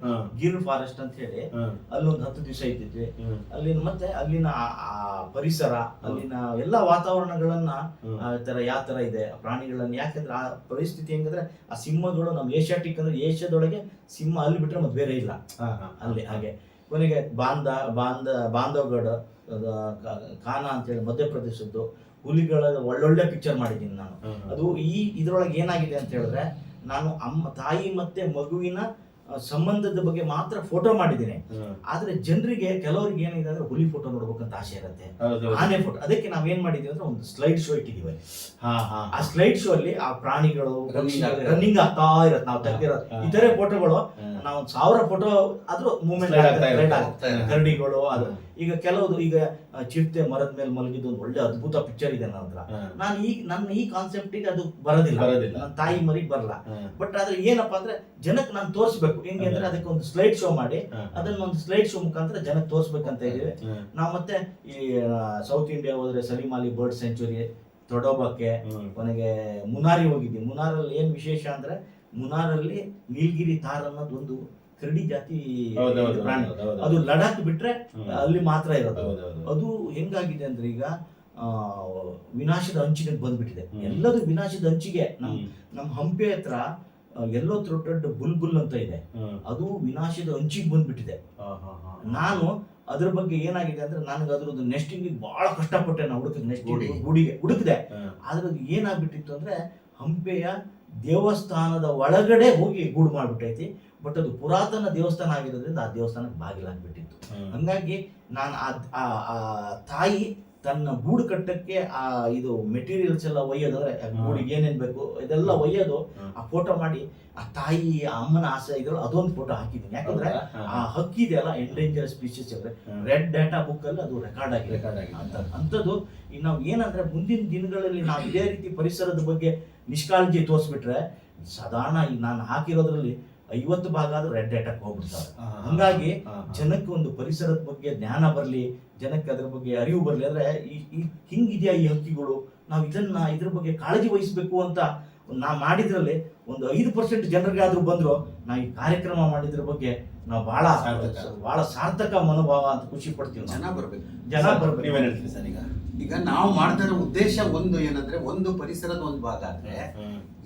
ಗಿರ್ ಫಾರೆಸ್ಟ್ ಅಂತ ಹೇಳಿ ಅಲ್ಲೊಂದು ಹತ್ತು ದಿವಸ ಇದ್ದಿದ್ವಿ. ಅಲ್ಲಿ ಅಲ್ಲಿನ ಮತ್ತೆ ಅಲ್ಲಿನ ಪರಿಸರ ಅಲ್ಲಿನ ಎಲ್ಲಾ ವಾತಾವರಣಗಳನ್ನ ಆ ತರ ಯಾವ ತರ ಇದೆ ಪ್ರಾಣಿಗಳನ್ನ ಯಾಕಂದ್ರೆ ಆ ಪರಿಸ್ಥಿತಿ ಹೆಂಗಂದ್ರೆ ಆ ಸಿಂಹಗಳು ನಮ್ಮ ಏಷ್ಯಾಟಿಕ್ ಅಂದ್ರೆ ಏಷ್ಯಾದೊಳಗೆ ಸಿಂಹ ಅಲ್ಲಿ ಬಿಟ್ರೆ ಮತ್ತೆ ಬೇರೆ ಇಲ್ಲ. ಅಲ್ಲಿ ಹಾಗೆ. ಕೊನೆಗೆ ಬಾಂಧ ಬಾಂಧ ಬಾಂಧವಗಢ ಖಾನ ಅಂತೇಳಿ ಮಧ್ಯಪ್ರದೇಶದ್ದು ಹುಲಿಗಳ ಒಳ್ಳೊಳ್ಳೆ ಪಿಕ್ಚರ್ ಮಾಡಿದ್ದೀನಿ ನಾನು. ಅದು ಈ ಇದರೊಳಗೆ ಏನಾಗಿದೆ ಅಂತ ಹೇಳಿದ್ರೆ ನಾನು ಅಮ್ಮ ತಾಯಿ ಮತ್ತೆ ಮಗುವಿನ ಸಂಬಂಧದ ಬಗ್ಗೆ ಮಾತ್ರ ಫೋಟೋ ಮಾಡಿದ್ದೀನಿ. ಆದ್ರೆ ಜನರಿಗೆ ಕೆಲವರಿಗೆ ಏನಿದೆ ಅಂದ್ರೆ ಹುಲಿ ಫೋಟೋ ನೋಡ್ಬೇಕಂತ ಆಸೆ ಇರುತ್ತೆ. ಆನೆ ಫೋಟೋ ಅದಕ್ಕೆ ನಾವ್ ಏನ್ ಮಾಡಿದೀವಿ ಅಂದ್ರೆ ಒಂದು ಸ್ಲೈಡ್ ಶೋ ಇಟ್ಟಿದೀವಿ ಅಲ್ಲಿ. ಹಾ, ಹಾ. ಆ ಸ್ಲೈಡ್ ಶೋ ಅಲ್ಲಿ ಆ ಪ್ರಾಣಿಗಳು ರನ್ನಿಂಗ್ ಆಗ್ತಾ ಇರತ್ತೆ ನಾವು ತೆಗ್ದಿರೋ. ಇತರೆ ಫೋಟೋಗಳು. ನಾವು ಸಾವಿರ ಫೋಟೋ ಆದ್ರೂ ಮೂವ್ಮೆಂಟ್. ಕರಡಿಗಳು ಅದು. ಈಗ ಕೆಲವುದು ಈಗ ಚಿಟ್ಟೆ ಚಿರತೆ ಮರದ ಮೇಲೆ ಮಲಗಿದ್ದು ಒಂದು ಒಳ್ಳೆ ಅದ್ಭುತ ಪಿಕ್ಚರ್ ಇದೆ ನನ್ನ ಹತ್ರ. ನಾನು ಈ ನನ್ನ ಈ ಕಾನ್ಸೆಪ್ಟಿಗೆ ಅದು ಬರೋದಿಲ್ಲ. ನನ್ನ ತಾಯಿ ಮರಿಗೆ ಬರಲ್ಲ ಬಟ್ ಆದ್ರೆ ಏನಪ್ಪಾ ಅಂದ್ರೆ ಜನಕ್ಕೆ ನಾನು ತೋರಿಸ್ಬೇಕು ಹೆಂಗೆ ಅಂದ್ರೆ ಅದಕ್ಕೆ ಒಂದು ಸ್ಲೈಡ್ ಶೋ ಮಾಡಿ. ಅದನ್ನ ಒಂದು ಸ್ಲೈಡ್ ಶೋ ಮುಖಾಂತರ ಜನಕ್ಕೆ ತೋರಿಸ್ಬೇಕಂತ ಇದೀವಿ. ನಾವು ಮತ್ತೆ ಈ ಸೌತ್ ಇಂಡಿಯಾ ಹೋದ್ರೆ ಸಲಿಮಾಲಿ ಬರ್ಡ್ ಸೆಂಚುರಿ ತೊಡೋಬಕ್ಕೆ. ಕೊನೆಗೆ ಮುನಾರಿ ಹೋಗಿದ್ವಿ ಮುನಾರಲ್ಲಿ ಏನ್ ವಿಶೇಷ ಅಂದ್ರೆ ಮುನಾರಲ್ಲಿ ನೀಲಗಿರಿ ತಾರ್ ಅನ್ನೋದು ಒಂದು ಕರಡಿ ಜಾತಿ ಪ್ರಾಣಿ. ಅದು ಲಡಾಖ್ ಬಿಟ್ರೆ ಅಲ್ಲಿ ಮಾತ್ರ ಇರೋದು. ಅದು ಹೆಂಗಾಗಿದೆ ಅಂದ್ರೆ ಈಗ ವಿನಾಶದ ಅಂಚಿಗೆ ಬಂದ್ಬಿಟ್ಟಿದೆ. ಎಲ್ಲದು ವಿನಾಶದ ಅಂಚಿಗೆ ನಮ್ ನಮ್ ಹಂಪೆ ಹತ್ರ ಎಲ್ಲೋ ಥ್ರೋಟೆಡ್ ಬುಲ್ ಬುಲ್ ಅಂತ ಇದೆ. ಅದು ವಿನಾಶದ ಅಂಚಿಗೆ ಬಂದ್ಬಿಟ್ಟಿದೆ. ನಾನು ಅದ್ರ ಬಗ್ಗೆ ಏನಾಗಿದೆ ಅಂದ್ರೆ ನನಗೆ ಅದ್ರದ್ದು ನೆಸ್ಟಿಂಗ್ ಬಹಳ ಕಷ್ಟಪಟ್ಟೆ ನಾನು ಹುಡುಕಿದ ನೆಸ್ಟಿಂಗ್ ಹುಡುಗಿ ಹುಡುಕಿದೆ. ಆದ್ರೆ ಅದು ಏನಾಗ್ಬಿಟ್ಟಿತ್ತು ಅಂದ್ರೆ ಹಂಪೆಯ ದೇವಸ್ಥಾನದ ಒಳಗಡೆ ಹೋಗಿ ಗೂಡು ಮಾಡ್ಬಿಟ್ಟೈತಿ. ಬಟ್ ಅದು ಪುರಾತನ ದೇವಸ್ಥಾನ ಆಗಿರೋದ್ರಿಂದ ಆ ದೇವಸ್ಥಾನಕ್ಕೆ ಬಾಗಿಲಾಗ್ಬಿಟ್ಟಿತ್ತು. ಹಂಗಾಗಿ ನಾನು ಆ- ತಾಯಿ ತನ್ನ ಗೂಡು ಕಟ್ಟಕ್ಕೆ ಆ ಇದು ಮೆಟೀರಿಯಲ್ಸ್ ಎಲ್ಲ ಒಯ್ಯೋದು ಅಂದ್ರೆ ಆ ಗೂಡಿಗೆ ಏನೇನ್ ಬೇಕು ಇದೆಲ್ಲ ಒಯ್ಯೋದು. ಆ ಫೋಟೋ ಮಾಡಿ ಆ ತಾಯಿ ಆ ಅಮ್ಮನ ಆಸೆ ಇದ್ರಲ್ಲಿ ಅದೊಂದು ಫೋಟೋ ಹಾಕಿದ್ದೀನಿ. ಯಾಕಂದ್ರೆ ಆ ಹಕ್ಕಿ ಇದೆಯಲ್ಲ ಎಂಡೇಂಜರ್ ಸ್ಪೀಶೀಸ್ ಅಂದ್ರೆ ರೆಡ್ ಡಾಟಾ ಬುಕ್ ಅಲ್ಲಿ ಅದು ರೆಕಾರ್ಡ್ ಆಗಿ ರೆಕಾರ್ಡ್ ಆಗಿ ಅಂತ- ಅಂಥದ್ದು ಈಗ ನಾವು ಏನಂದ್ರೆ ಮುಂದಿನ ದಿನಗಳಲ್ಲಿ ನಾವು ಇದೇ ರೀತಿ ಪರಿಸರದ ಬಗ್ಗೆ ನಿಷ್ಕಾಳಜಿ ತೋರಿಸ್ಬಿಟ್ರೆ ಸಾಧಾರಣ ಈಗ ನಾನು ಹಾಕಿರೋದ್ರಲ್ಲಿ ಐವತ್ತು ಭಾಗ ಆದ್ರೂ ರೆಡ್ ಅಟ್ಯಾಕ್ ಹೋಗ್ಬಿಡ್ತಾರೆ. ಹಂಗಾಗಿ. ಜನಕ್ಕೆ ಒಂದು ಪರಿಸರದ ಬಗ್ಗೆ ಜ್ಞಾನ ಬರಲಿ ಜನಕ್ಕೆ ಅದ್ರ ಬಗ್ಗೆ ಅರಿವು ಬರಲಿ ಅಂದ್ರೆ ಈ ಈ ಹಿಂಗಿದೆಯಾ ಈ ಹಕ್ಕಿಗಳು ನಾವು ಇದನ್ನ ಇದ್ರ ಬಗ್ಗೆ ಕಾಳಜಿ ವಹಿಸಬೇಕು ಅಂತ ನಾ ಮಾಡಿದ್ರಲ್ಲಿ ಒಂದು ಐದು ಪರ್ಸೆಂಟ್ ಜನರಿಗೆ ಆದ್ರೂ ಬಂದ್ರು ನಾ ಈ ಕಾರ್ಯಕ್ರಮ ಮಾಡಿದ್ರ ಬಗ್ಗೆ ನಾವು ಬಹಳ. ಬಹಳ ಸಾರ್ಥಕ ಮನೋಭಾವ ಅಂತ ಖುಷಿ ಪಡ್ತೀವಿ ಜನ ಬರ್ಬೇಕು ಜನ ಬರ್ಬೇಕು ನೀವೇನ್ ಹೇಳ್ತೀವಿ ಸರ್ ಈಗ ಈಗ ನಾವು ಮಾಡ್ತಾ ಇರೋ ಉದ್ದೇಶ ಒಂದು ಏನಂದ್ರೆ ಒಂದು ಪರಿಸರದ ಒಂದು ಭಾಗ ಆದ್ರೆ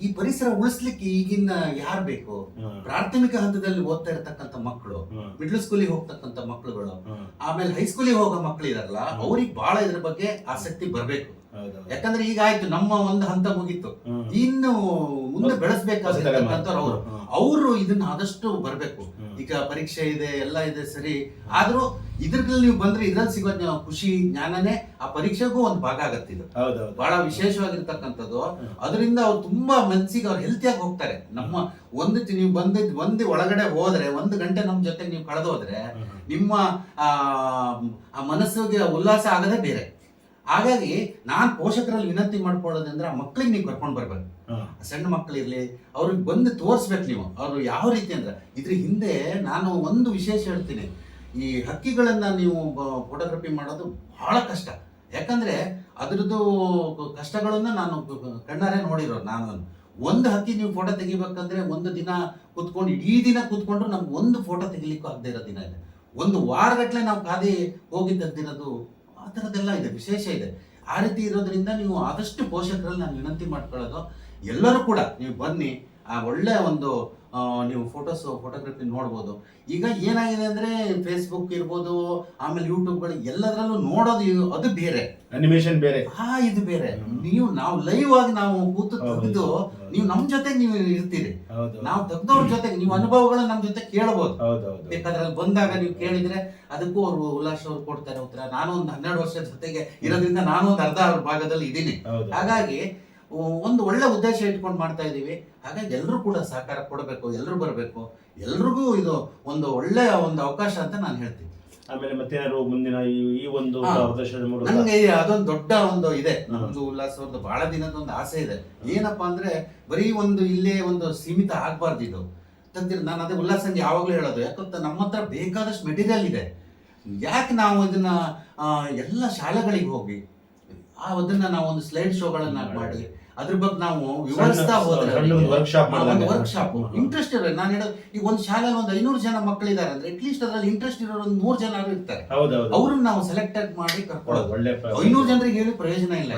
ಈ ಪರಿಸರ ಉಳಿಸ್ಲಿಕ್ಕೆ ಈಗಿನ ಯಾರು ಬೇಕು ಪ್ರಾಥಮಿಕ ಹಂತದಲ್ಲಿ ಓದ್ತಾ ಇರತಕ್ಕಂತ ಮಕ್ಕಳು. ಮಿಡ್ಲ್ ಸ್ಕೂಲಿಗೆ ಹೋಗ್ತಕ್ಕಂತ ಮಕ್ಕಳುಗಳು. ಆಮೇಲೆ ಹೈಸ್ಕೂಲಿಗೆ ಹೋಗೋ ಮಕ್ಕಳು ಇರಲ್ಲ. ಅವ್ರಿಗೆ ಬಹಳ ಇದ್ರ ಬಗ್ಗೆ ಆಸಕ್ತಿ ಬರ್ಬೇಕು. ಯಾಕಂದ್ರೆ ಈಗ ಆಯ್ತು ನಮ್ಮ ಒಂದು ಹಂತ ಮುಗೀತು. ಇನ್ನು ಮುಂದೆ ಬೆಳೆಸ್ಬೇಕಾಗಿರ್ತಕ್ಕಂಥವ್ರು ಅವರು. ಅವರು ಇದನ್ನ ಆದಷ್ಟು ಬರ್ಬೇಕು ಈಗ ಪರೀಕ್ಷೆ ಇದೆ ಎಲ್ಲ ಇದೆ ಸರಿ ಆದ್ರೂ ಇದ್ರಲ್ಲಿ ನೀವು ಬಂದ್ರೆ ಇದ್ರಲ್ಲಿ ಸಿಗೋ ಖುಷಿ ಜ್ಞಾನನೇ ಆ ಪರೀಕ್ಷೆಗೂ ಒಂದು ಭಾಗ ಆಗತ್ತೆ ಇದು. ಬಹಳ ವಿಶೇಷವಾಗಿರ್ತಕ್ಕಂಥದ್ದು. ಅದರಿಂದ ಅವ್ರು ತುಂಬಾ ಮನ್ಸಿಗೆ ಅವ್ರು ಹೆಲ್ತಿಯಾಗಿ ಹೋಗ್ತಾರೆ ನಮ್ಮ ಒಂದು ನೀವು ಬಂದಿದ್ ಒಂದು ಒಳಗಡೆ ಹೋದ್ರೆ ಒಂದು ಗಂಟೆ ನಮ್ಮ ಜೊತೆ ನೀವು ಕಳೆದೋದ್ರೆ. ನಿಮ್ಮ ಆ ಮನಸ್ಸಿಗೆ ಉಲ್ಲಾಸ ಆಗದೆ ಬೇರೆ ಹಾಗಾಗಿ ನಾನು ಪೋಷಕರಲ್ಲಿ ವಿನಂತಿ ಮಾಡ್ಕೊಳ್ಳೋದಂದ್ರೆ ಆ ಮಕ್ಳಿಗೆ ನೀವು ಕರ್ಕೊಂಡು ಬರ್ಬೇಕು. ಸಣ್ಣ ಮಕ್ಳಿರ್ಲಿ ಅವ್ರಿಗೆ ಬಂದು ತೋರಿಸ್ಬೇಕು ನೀವು ಅವರು ಯಾವ ರೀತಿ ಅಂದ್ರೆ ಇದ್ರ ಹಿಂದೆ ನಾನು ಒಂದು ವಿಶೇಷ ಹೇಳ್ತೀನಿ ಈ ಹಕ್ಕಿಗಳನ್ನು ನೀವು ಫೋಟೋಗ್ರಫಿ ಮಾಡೋದು ಬಹಳ ಕಷ್ಟ. ಯಾಕಂದ್ರೆ ಅದರದ್ದು ಕಷ್ಟಗಳನ್ನು ನಾನು ಕಣ್ಣಾರೆ ನೋಡಿರೋ ನಾನು ಒಂದು ಹಕ್ಕಿ ನೀವು ಫೋಟೋ ತೆಗಿಬೇಕಂದ್ರೆ ಒಂದು ದಿನ ಕುತ್ಕೊಂಡು, ಇಡೀ ದಿನ ಕುತ್ಕೊಂಡ್ರು ನಮ್ಗೆ ಒಂದು ಫೋಟೋ ತೆಗಿಲಿಕ್ಕೂ ಆಗದೆ ಇರೋ ದಿನ ಇದೆ. ಒಂದು ವಾರಗಟ್ಲೆ ನಾವು ಕಾದಿ ಹೋಗಿ ಆ ಥರದ್ದೆಲ್ಲ ಇದೆ, ವಿಶೇಷ ಇದೆ. ಆ ರೀತಿ ಇರೋದ್ರಿಂದ ನೀವು ಆದಷ್ಟು ಪೋಷಕರಲ್ಲಿ ನಾನು ವಿನಂತಿ ಮಾಡ್ಕೊಳ್ಳೋದು, ಎಲ್ಲರೂ ಕೂಡ ನೀವು ಬನ್ನಿ, ಆ ಒಳ್ಳೆಯ ಒಂದು ನೀವು ಫೋಟೋಸ್ ಫೋಟೋಗ್ರಫಿ ನೋಡ್ಬೋದು. ಈಗ ಏನಾಗಿದೆ ಅಂದ್ರೆ ಫೇಸ್ಬುಕ್ ಇರ್ಬೋದು ಆಮೇಲೆ ಯೂಟ್ಯೂಬ್ಗಳು ಎಲ್ಲದರಲ್ಲೂ ನೋಡೋದು ಅದು ಬೇರೆ. ಅನಿಮೇಷನ್ ಬೇರೆ. ಹಾ ಇದು ಬೇರೆ. ನೀವು ನಾವು ಲೈವ್ ಆಗಿ ನಾವು ಕೂತು ತೆಗೆದು ನೀವು ನಮ್ಮ ಜೊತೆ ನೀವು ಇರ್ತೀರಿ. ನಾವು ತೆಗ್ದವ್ರ ಜೊತೆಗೆ ನೀವು ಅನುಭವಗಳನ್ನ ನಮ್ಮ ಜೊತೆ ಕೇಳಬಹುದು ಹೌದು ಹೌದು. ಬೇಕಾದ್ರೆ ಅಲ್ಲಿ ಬಂದಾಗ ನೀವು ಕೇಳಿದ್ರೆ ಅದಕ್ಕೂ ಅವರು ಉಲ್ಲಾಸ ಅವ್ರು ಕೊಡ್ತಾರೆ ಉತ್ತರ. ನಾನು ಒಂದು ಹನ್ನೆರಡು ವರ್ಷದ ಜೊತೆಗೆ ಇರೋದ್ರಿಂದ ನಾನು ಒಂದು ಅರ್ಧ ಭಾಗದಲ್ಲಿ ಇದ್ದೀನಿ. ಹಾಗಾಗಿ ಒಂದು ಒಳ್ಳೆ ಉದ್ದೇಶ ಇಟ್ಕೊಂಡು ಮಾಡ್ತಾ ಇದ್ದೀವಿ. ಹಾಗಾಗಿ ಎಲ್ಲರೂ ಕೂಡ ಸಹಕಾರ ಕೊಡಬೇಕು ಎಲ್ಲರೂ ಬರಬೇಕು ಎಲ್ರಿಗೂ ಇದು ಒಂದು ಒಳ್ಳೆಯ ಒಂದು ಅವಕಾಶ ಅಂತ ನಾನು ಹೇಳ್ತೀನಿ. ಆಮೇಲೆ ಮತ್ತೇನಾದ್ರು ಮುಂದಿನ ಈ- ಒಂದು ಹಾ. ಪ್ರದರ್ಶನದ ಮೂಲಕ? ನನಗೆ ಅದೊಂದು ದೊಡ್ಡ ಒಂದು ಇದೆ. ನಮ್ದು ಉಲ್ಲಾಸ ಒಂದು ಬಹಳ ದಿನದ ಒಂದು ಆಸೆ ಇದೆ. ಏನಪ್ಪಾ ಅಂದ್ರೆ ಬರೀ ಒಂದು ಇಲ್ಲೇ ಒಂದು ಸೀಮಿತ ಆಗ್ಬಾರ್ದು ಇದು. ತಂದಿರ ನಾನು ಅದೇ ಉಲ್ಲಾಸಂಗೆ ಯಾವಾಗಲೂ ಹೇಳೋದು ಯಾಕಂತ ನಮ್ಮ ಹತ್ರ ಬೇಕಾದಷ್ಟು ಮೆಟೀರಿಯಲ್ ಇದೆ. ಯಾಕೆ ನಾವು ಇದನ್ನ ಎಲ್ಲ ಶಾಲೆಗಳಿಗೆ ಹೋಗಿ ಆ ಅದನ್ನ ನಾವು ಒಂದು ಸ್ಲೈಡ್ ಶೋಗಳನ್ನ ಮಾಡಿ ಅದ್ರ ಬಗ್ಗೆ ನಾವು ವಿವರಿಸ್ತಾ ಹೋದ್ರೆ ವರ್ಕ್ಶಾಪ್ ಹ್ಮ್. ಇಂಟ್ರೆಸ್ಟ್ ಇರೋ ನಾನು ಹೇಳೋದು ಈಗ ಒಂದು ಶಾಲೆಯಲ್ಲಿ ಒಂದು ಐನೂರು ಜನ ಮಕ್ಕಳಿದ್ದಾರೆ ಅಂದ್ರೆ ಅಟ್ಲೀಸ್ಟ್ ಅದರಲ್ಲಿ ಇಂಟ್ರೆಸ್ಟ್ ಇರೋ ಒಂದು ನೂರು ಜನ ಇರ್ತಾರೆ. ಅವ್ರನ್ನ ನಾವು ಸೆಲೆಕ್ಟ್ ಮಾಡಿ ಕರ್ಕೊಳ್ಳೋದು ಐನೂರು ಜನರಿಗೆ ಹೇಳಿ ಪ್ರಯೋಜನ ಇಲ್ಲ.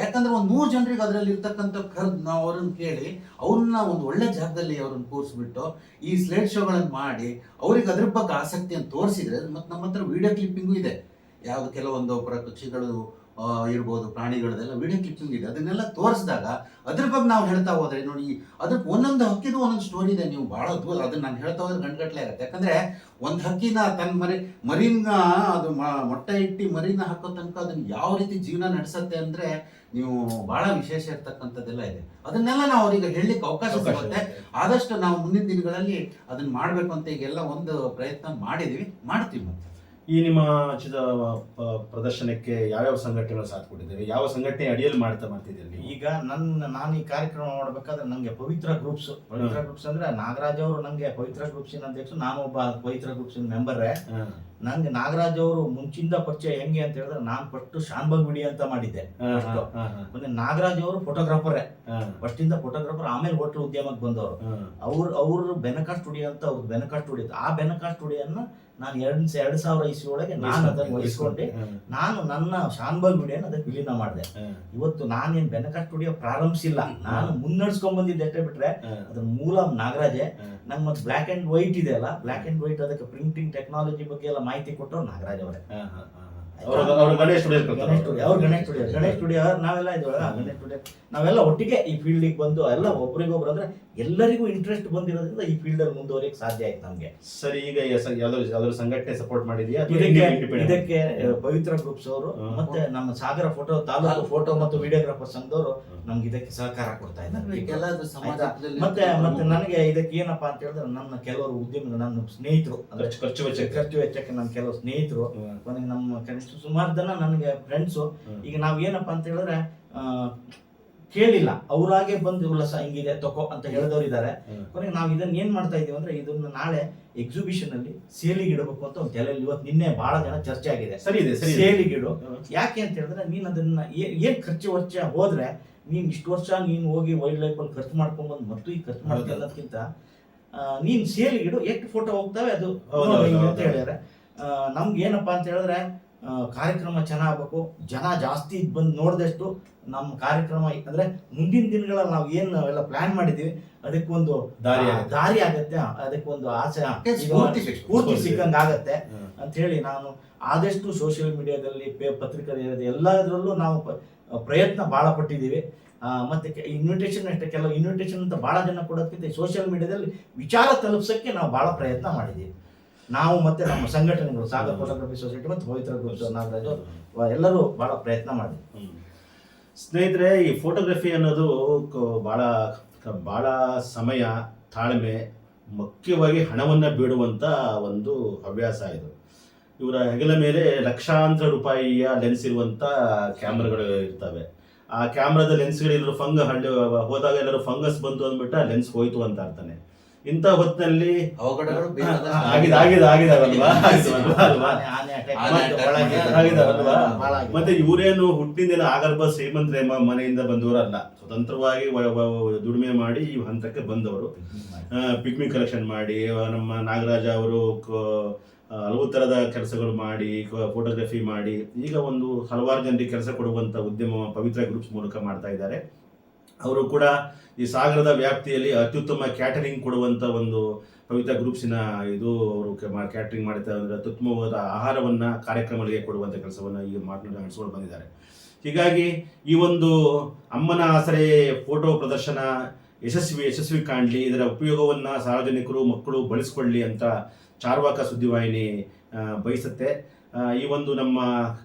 ಯಾಕಂದ್ರೆ ಒಂದು ನೂರು ಜನರಿಗೆ ಅದರಲ್ಲಿ ಇರ್ತಕ್ಕಂತ ಕರ್ದ್ ನಾವು ಅವ್ರನ್ನ ಕೇಳಿ ಅವ್ರನ್ನ ಒಂದು ಒಳ್ಳೆ ಜಾಗದಲ್ಲಿ ಅವ್ರನ್ನ ಕೂರಿಸ್ಬಿಟ್ಟು ಈ ಸ್ಲೇಟ್ ಶೋಗಳನ್ನು ಮಾಡಿ ಅವ್ರಿಗೆ ಅದ್ರ ಬಗ್ಗೆ ಆಸಕ್ತಿಯನ್ನು ತೋರಿಸಿದ್ರೆ ಮತ್ತೆ ನಮ್ಮ ಹತ್ರ ವಿಡಿಯೋ ಕ್ಲಿಪ್ಪಿಂಗು ಇದೆ. ಯಾವ್ದು ಕೆಲವೊಂದು ಪ್ರಕ್ಷಿಗಳು ಇರ್ಬೋದು ಪ್ರಾಣಿಗಳದೆಲ್ಲ ವಿಡಿಯೋ ಕ್ಲಿಪ್ಪಿಂಗ್ ಇದೆ ಅದನ್ನೆಲ್ಲ ತೋರಿಸಿದಾಗ ಅದ್ರ ಬಗ್ಗೆ ನಾವು ಹೇಳ್ತಾ ಹೋದ್ರೆ ನೋಡಿ ಅದಕ್ಕೆ ಒಂದೊಂದು ಹಕ್ಕಿದು ಒಂದೊಂದು ಸ್ಟೋರಿ ಇದೆ. ನೀವು ಬಹಳ ಅದ್ಭುತ ಅದನ್ನ ನಾನು ಹೇಳ್ತಾ ಹೋದ್ರೆ ಗಂಟುಗಟ್ಟಲೆ ಆಗುತ್ತೆ. ಯಾಕಂದ್ರೆ ಒಂದು ಹಕ್ಕಿನ ತನ್ನ ಮರಿ ಮರಿನ ಅದು ಮೊಟ್ಟೆ ಇಟ್ಟು ಮರಿನ ಹಾಕೋ ತನಕ ಅದನ್ನ ಯಾವ ರೀತಿ ಜೀವನ ನಡೆಸತ್ತೆ ಅಂದ್ರೆ ನೀವು ಬಹಳ ವಿಶೇಷ ಇರ್ತಕ್ಕಂಥದ್ದೆಲ್ಲ ಇದೆ. ಅದನ್ನೆಲ್ಲ ನಾವು ಅವ್ರಿಗೆ ಹೇಳಲಿಕ್ಕೆ ಅವಕಾಶ ಸಿಗುತ್ತೆ. ಆದಷ್ಟು ನಾವು ಮುಂದಿನ ದಿನಗಳಲ್ಲಿ ಅದನ್ನ ಮಾಡಬೇಕು ಅಂತ ಈಗೆಲ್ಲ ಒಂದು ಪ್ರಯತ್ನ ಮಾಡಿದೀವಿ. ಮಾಡ್ತೀವಿ ಮತ್ತೆ. ಈ ನಿಮ್ಮ ಚಿತ್ರ ಪ- ಪ್ರದರ್ಶನಕ್ಕೆ ಯಾವ್ಯಾವ ಸಂಘಟನೆಗಳು ಸಾಥ್ ಕೊಟ್ಟಿದ್ದೇವೆ ಯಾವ ಸಂಘಟನೆ ಅಡಿಯಲ್ಲಿ ಮಾಡ್ತಾ ಮಾಡ್ತಿದ್ದೀರಿ ನೀವು? ಈಗ ನನ್ನ ನಾನು ಈ ಕಾರ್ಯಕ್ರಮ ಮಾಡಬೇಕಾದ್ರೆ ನಂಗೆ ಪವಿತ್ರ ಗ್ರೂಪ್ಸ್ ಪವಿತ್ರ ಗ್ರೂಪ್ಸ್ ಅಂದ್ರೆ ನಾಗರಾಜ್ ಅವರು ನಂಗೆ ಪವಿತ್ರ ಗ್ರೂಪ್ಸಿನ ಅಧ್ಯಕ್ಷ ನಾನು ಒಬ್ಬ ಪವಿತ್ರ ಗ್ರೂಪ್ಸಿನ ಮೆಂಬರೇ ನನಗೆ ನಂಗೆ ನಾಗರಾಜ್ ಅವರು ಮುಂಚಿಂದ ಪರಿಚಯ ಹೆಂಗೆ ಅಂತ ಹೇಳಿದ್ರೆ ನಾನು ಫಸ್ಟ್ ಶಾನ್ಬಾಗ್ ಬಿಡಿ ಅಂತ ಮಾಡಿದ್ದೆ ಮತ್ತೆ ನಾಗರಾಜ್ ಅವರು ಫೋಟೋಗ್ರಾಫರೇ ಫಸ್ಟ್ ಇಂದ ಫೋಟೋಗ್ರಾಫರ್ ಆಮೇಲೆ ಹೋಟೆಲ್ ಉದ್ಯಮಕ್ಕೆ ಬಂದವರು. ಅವ್ರು ಅವ್ರು ಬೆನಕಾ ಸ್ಟುಡಿಯೋ ಅಂತ ಅವ್ರು ಬೆನಕಾ ಸ್ಟುಡಿಯೋ ಆ ಬೆನಕಾ ಸ್ಟುಡಿಯೋನ ನಾನು ಎರಡ್ ಎರಡ್ ಸಾವಿರ ಇಸ್ವಿ ಒಳಗೆ ನಾನು ಅದನ್ನು ವಹಿಸ್ಕೊಂಡೆ. ನಾನು ನನ್ನ ಶಾನ್ಬಾಗ್ ವಿಡಿಯೋನ ಅದಕ್ಕೆ ವಿಲೀನ ಮಾಡಿದೆ. ಇವತ್ತು ನಾನೇನ್ ಬೆನಕ ಸ್ಟುಡಿಯೋ ಪ್ರಾರಂಭಿಸಿಲ್ಲ. ನಾನು ಮುನ್ನಡೆಸ್ಕೊಂಡ್ ಬಂದಿದ್ದೆ ಅಷ್ಟೇ ಬಿಟ್ರೆ ಅದ್ರ ಮೂಲ ನಾಗರಾಜೆ. ನಂಗೆ ಮತ್ತೆ ಬ್ಲ್ಯಾಕ್ ಅಂಡ್ ವೈಟ್ ಇದೆ ಅಲ್ಲ. ಬ್ಲ್ಯಾಕ್ ಅಂಡ್ ವೈಟ್ ಅದಕ್ಕೆ ಪ್ರಿಂಟಿಂಗ್ ಟೆಕ್ನಾಲಜಿ ಬಗ್ಗೆ ಎಲ್ಲ ಮಾಹಿತಿ ಕೊಟ್ಟವ್ರು ನಾಗರಾಜ್ ಅವರೇ. ಗಣೇಶ್ ಸ್ಟುಡಿಯೋ ಗಣೇಶ್ ಸ್ಟುಡಿಯೋ ಅವ್ರು ಗಣೇಶ್ ಸ್ಟುಡಿಯೋ. ಗಣೇಶ್ ಸ್ಟುಡಿಯೋ ನಾವೆಲ್ಲ ಇದ್ವಲ್ಲ ಗಣೇಶ್ ಸ್ಟುಡಿಯೋ. ನಾವೆಲ್ಲ ಒಟ್ಟಿಗೆ ಈ ಫೀಲ್ಡಿಗೆ ಬಂದು ಎಲ್ಲ ಒಬ್ರಿಗೊಬ್ರು ಅಂದ್ರೆ ಎಲ್ಲರಿಗೂ ಇಂಟ್ರೆಸ್ಟ್ ಬಂದಿರೋದ್ರಿಂದ ಈ ಫೀಲ್ಡ್ ಅಲ್ಲಿ ಮುಂದುವರಿಯಕ್ಕೆ ಸಾಧ್ಯ ಆಯ್ತು ನಮಗೆ. ಸರಿ ಈಗ ಯಾವ್ದಾದ್ರು ಯಾವ್ದಾದ್ರು ಸಂಘಟನೆ ಸಪೋರ್ಟ್ ಮಾಡಿದ್ಯಾ? ಇದಕ್ಕೆ ಪವಿತ್ರ ಗ್ರೂಪ್ಸ್ ಅವರು ಮತ್ತೆ ನಮ್ಮ ಸಾಗರ ಫೋಟೋ ತಾಲೂಕು ಫೋಟೋ ಮತ್ತು ವಿಡಿಯೋಗ್ರಾಫರ್ ಸಂಘದವರು. ನಮ್ಗೆ ಇದಕ್ಕೆ ಸಹಕಾರ ಕೊಡ್ತಾ ಇದ್ದಾರೆ. ಮತ್ತೆ ಮತ್ತೆ ನನಗೆ ಇದಕ್ಕೆ ಏನಪ್ಪಾ ಅಂತ ಹೇಳಿದ್ರೆ ನನ್ನ ಕೆಲವರು ಉದ್ಯಮಿಗಳು ನನ್ನ ಸ್ನೇಹಿತರು ಅಂದ್ರೆ ಖರ್ಚು ಖರ್ಚು ವೆಚ್ಚ ಖರ್ಚು ವೆಚ್ಚಕ್ಕೆ ನನ್ನ ಕೆಲವು ಸ್ನೇಹಿತರು. ಕೊನೆಗೆ ನಮ್ಮ ಕನಿಷ್ಠ ಸುಮಾರು ಜನ ನನಗೆ ಫ್ರೆಂಡ್ಸು ಈಗ ನಾವ್ ಏನಪ್ಪಾ ಅಂತ ಹೇಳಿದ್ರೆ ಕೇಳಿಲ್ಲ. ಅವರಾಗೆ ಬಂದು ಉಲ್ಲಾಸ ಹಿಂಗಿದೆ ತಕೋ ಅಂತ ಹೇಳಿದವ್ರು ಇದ್ದಾರೆ ಕೊನೆಗೆ ನಾವು ಇದನ್ನ ಏನ್ ಮಾಡ್ತಾ ಇದೀವಿ ಅಂದ್ರೆ ಇದನ್ನ ನಾಳೆ ಎಕ್ಸಿಬಿಷನ್ ಅಲ್ಲಿ ಸೇಲಿಗೆ ಇಡಬೇಕು ಅಂತ ಒಂದು ತಲೆಯಲ್ಲಿ ಇವತ್ತು ನಿನ್ನೆ ಬಹಳ ಜನ ಚರ್ಚೆ ಆಗಿದೆ. ಸರಿ ಇದೆ ಸರಿ ಇಡು. ಸೇಲಿಗಿಡು ಯಾಕೆ ಅಂತ ಹೇಳಿದ್ರೆ ನೀನ್ ಅದನ್ನ ಏನ್ ಖರ್ಚು ವರ್ಷ ಹೋದ್ರೆ ನೀನ್ ಇಷ್ಟು ವರ್ಷ ನೀನ್ ಹೋಗಿ ವೈಲ್ಡ್ ಲೈಫ್ ಅಲ್ಲಿ ಖರ್ಚು ಮಾಡ್ಕೊಂಡ್ ಬಂದು ಮತ್ತು ಈ ಖರ್ಚು ಮಾಡ್ತೀಯ ಹೌದು. ಅನ್ನೋದಕ್ಕಿಂತ ನೀನ್ ಸೇಲಿಗಿಡು ಎಷ್ಟು ಫೋಟೋ ಹೋಗ್ತಾವೆ ಅದು. ಅಂತ ಹೇಳಿದ್ರೆ ನಮ್ಗೆ ಏನಪ್ಪಾ ಅಂತ ಹೇಳಿದ್ರೆ ಕಾರ್ಯಕ್ರಮ ಚೆನ್ನಾಗಬೇಕು. ಜನ ಜಾಸ್ತಿ ಬಂದು ನೋಡಿದಷ್ಟು ನಮ್ಮ ಕಾರ್ಯಕ್ರಮ ಅಂದರೆ ಮುಂದಿನ ದಿನಗಳಲ್ಲಿ ನಾವು ಏನು ನಾವೆಲ್ಲ ಪ್ಲಾನ್ ಮಾಡಿದ್ದೀವಿ ಅದಕ್ಕೊಂದು ದಾರಿ ದಾರಿ ಆಗತ್ತೆ. ಅದಕ್ಕೊಂದು ಆಸೆ ಸ್ಫೂರ್ತಿ ಸಿಕ್ಕಂಗೆ ಆಗತ್ತೆ ಅಂತ ಹೇಳಿ ನಾನು ಆದಷ್ಟು ಸೋಷಿಯಲ್ ಮೀಡಿಯಾದಲ್ಲಿ ಪೇ ಪತ್ರಿಕೆ ಎಲ್ಲದರಲ್ಲೂ ನಾವು ಪ್ರಯತ್ನ ಭಾಳ ಪಟ್ಟಿದ್ದೀವಿ. ಮತ್ತೆ ಇನ್ವಿಟೇಷನ್ ಅಷ್ಟೇ ಕೆಲವು ಇನ್ವಿಟೇಷನ್ ಅಂತ ಭಾಳ ಜನ ಕೊಡೋದಕ್ಕಿಂತ ಸೋಷಿಯಲ್ ಮೀಡಿಯಾದಲ್ಲಿ ವಿಚಾರ ತಲುಪಿಸೋಕ್ಕೆ ನಾವು ಭಾಳ ಪ್ರಯತ್ನ ಮಾಡಿದ್ದೀವಿ. ನಾವು ಮತ್ತೆ ನಮ್ಮ ಸಂಘಟನೆಗಳು ಸಾಗರ್ ಫೋಟೋಗ್ರಫಿ ಸೊಸೈಟಿ ಮತ್ತು ಪವಿತ್ರ ಗ್ರೂಪ್ಸ್ ನಾಗರಾಜು ಎಲ್ಲರೂ ಭಾಳ ಪ್ರಯತ್ನ ಮಾಡಿದ್ವಿ ಸ್ನೇಹಿತರೆ ಈ ಫೋಟೋಗ್ರಫಿ ಅನ್ನೋದು ಬಹಳ ಬಹಳ ಸಮಯ ತಾಳ್ಮೆ ಮುಖ್ಯವಾಗಿ ಹಣವನ್ನು ಬೀಡುವಂಥ ಒಂದು ಹವ್ಯಾಸ ಇದು. ಇವರ ಹೆಗಲ ಮೇಲೆ ಲಕ್ಷಾಂತರ ರೂಪಾಯಿಯ ಲೆನ್ಸ್ ಇರುವಂಥ ಕ್ಯಾಮ್ರಾಗಳು ಇರ್ತವೆ. ಆ ಕ್ಯಾಮ್ರಾದ ಲೆನ್ಸ್ಗಳು ಎಲ್ಲರೂ ಫಂಗ್ ಹಳ್ಳಿ ಹೋದಾಗ ಎಲ್ಲರೂ ಫಂಗಸ್ ಬಂತು ಅಂದ್ಬಿಟ್ಟು ಲೆನ್ಸ್ ಹೋಯ್ತು ಅಂತ ಅರ್ಥನೆ. ಇಂಥ ಹೊತ್ತಿನಲ್ಲಿ ಅವಘಡಗಳು ಆ, ಬೇಕಾದಷ್ಟು ಆಗಿದೆ ಆಗಿದೆ ಆಗಿದಾವಲ್ವಾ ಆಗಿದಾವಲ್ವಾ ಅಲ್ವಾ. ಆಗಿದಾವಲ್ವಾ? ಮತ್ತೆ ಇವರೇನು ಹುಟ್ಟಿಂದಿನ ಆಗರ್ಭ ಶ್ರೀಮಂತರ ರೇಮ ಮನೆಯಿಂದ ಬಂದವರಲ್ಲ. ಸ್ವತಂತ್ರವಾಗಿ ದುಡಿಮೆ ಮಾಡಿ ಈ ಹಂತಕ್ಕೆ ಬಂದವರು. ಪಿಕ್ನಿಕ್ ಕಲೆಕ್ಷನ್ ಮಾಡಿ ನಮ್ಮ ನಾಗರಾಜ ಅವರು ಹಲವು ಥರದ ಕೆಲಸಗಳು ಮಾಡಿ ಫೋಟೋಗ್ರಫಿ ಮಾಡಿ ಈಗ ಒಂದು ಹಲವಾರು ಜನರಿಗೆ ಕೆಲಸ ಕೊಡುವಂಥ ಉದ್ಯಮ ಪವಿತ್ರ ಗ್ರೂಪ್ಸ್ ಮೂಲಕ ಮಾಡ್ತಾ ಇದ್ದಾರೆ. ಅವರು ಕೂಡ ಈ ಸಾಗರದ ವ್ಯಾಪ್ತಿಯಲ್ಲಿ ಅತ್ಯುತ್ತಮ ಕ್ಯಾಟರಿಂಗ್ ಕೊಡುವಂಥ ಒಂದು ಪವಿತ್ರ ಗ್ರೂಪ್ಸಿನ ಇದು ಅವರು ಕ್ಯಾಟರಿಂಗ್ ಮಾಡ್ತಾ ಅಂದರೆ ಅತ್ಯುತ್ತಮವಾದ ಆಹಾರವನ್ನು ಕಾರ್ಯಕ್ರಮಗಳಿಗೆ ಕೊಡುವಂಥ ಕೆಲಸವನ್ನು ಈಗ ಮಾತನಾಡಿ ನಡೆಸ್ಕೊಂಡು ಬಂದಿದ್ದಾರೆ. ಹೀಗಾಗಿ ಈ ಒಂದು ಅಮ್ಮನ ಆಸರೆ, ಫೋಟೋ ಪ್ರದರ್ಶನ, ಯಶಸ್ವಿ ಯಶಸ್ವಿ ಕಾಣಲಿ, ಇದರ ಉಪಯೋಗವನ್ನು ಸಾರ್ವಜನಿಕರು, ಮಕ್ಕಳು ಬಳಸ್ಕೊಳ್ಳಿ ಅಂತ ಚಾರ್ವಾಕ ಸುದ್ದಿವಾಹಿನಿ ಬಯಸುತ್ತೆ. ಈ ಒಂದು ನಮ್ಮ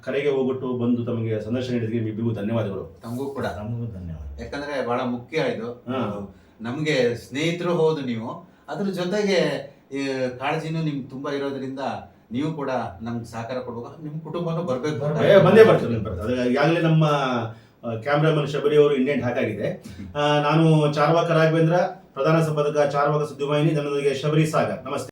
ಕರೆಗೆ ಹೋಗ್ಬಿಟ್ಟು ಬಂದು ತಮಗೆ ಸಂದರ್ಶನ ನೀಡಿದ್ದಕ್ಕೆ ಇಬ್ಬರಿಗೂ ಧನ್ಯವಾದಗಳು. ತಮಗೂ ಕೂಡ. ನಮಗೂ ಧನ್ಯವಾದ. ಯಾಕಂದ್ರೆ ಬಹಳ ಮುಖ್ಯ ಇದು. ನಮಗೆ ಸ್ನೇಹಿತರು ಹೌದು ನೀವು. ಅದ್ರ ಜೊತೆಗೆ ಈ ಕಾಳಜಿನೂ ನಿಮ್ಗೆ ತುಂಬಾ ಇರೋದ್ರಿಂದ ನೀವು ಕೂಡ ನಮ್ಗೆ ಸಹಕಾರ ಕೊಡ್ಬೇಕು. ನಿಮ್ಮ ಕುಟುಂಬನೂ ಬರ್ಬೇಕು. ಬಂದೇ ಬರ್ತಾರೆ ಬರ್ತಾರೆ ಅದು ಈಗಾಗಲೇ ನಮ್ಮ ಕ್ಯಾಮ್ರಾಮನ್ ಶಬರಿ ಅವರು ಇಂಡಿಯನ್ ಹಾಕಾಗಿದೆ ಆಗಿದೆ. ನಾನು ಚಾರ್ವಾಕ ರಾಘವೇಂದ್ರ ಪ್ರಧಾನ ಸಂಪಾದಕ ಚಾರ್ವಾಕ ಸುದ್ದಿವಾಹಿನಿ ನನ್ನೊಂದಿಗೆ ಶಬರಿ ಸಾಗರ್. ನಮಸ್ತೆ.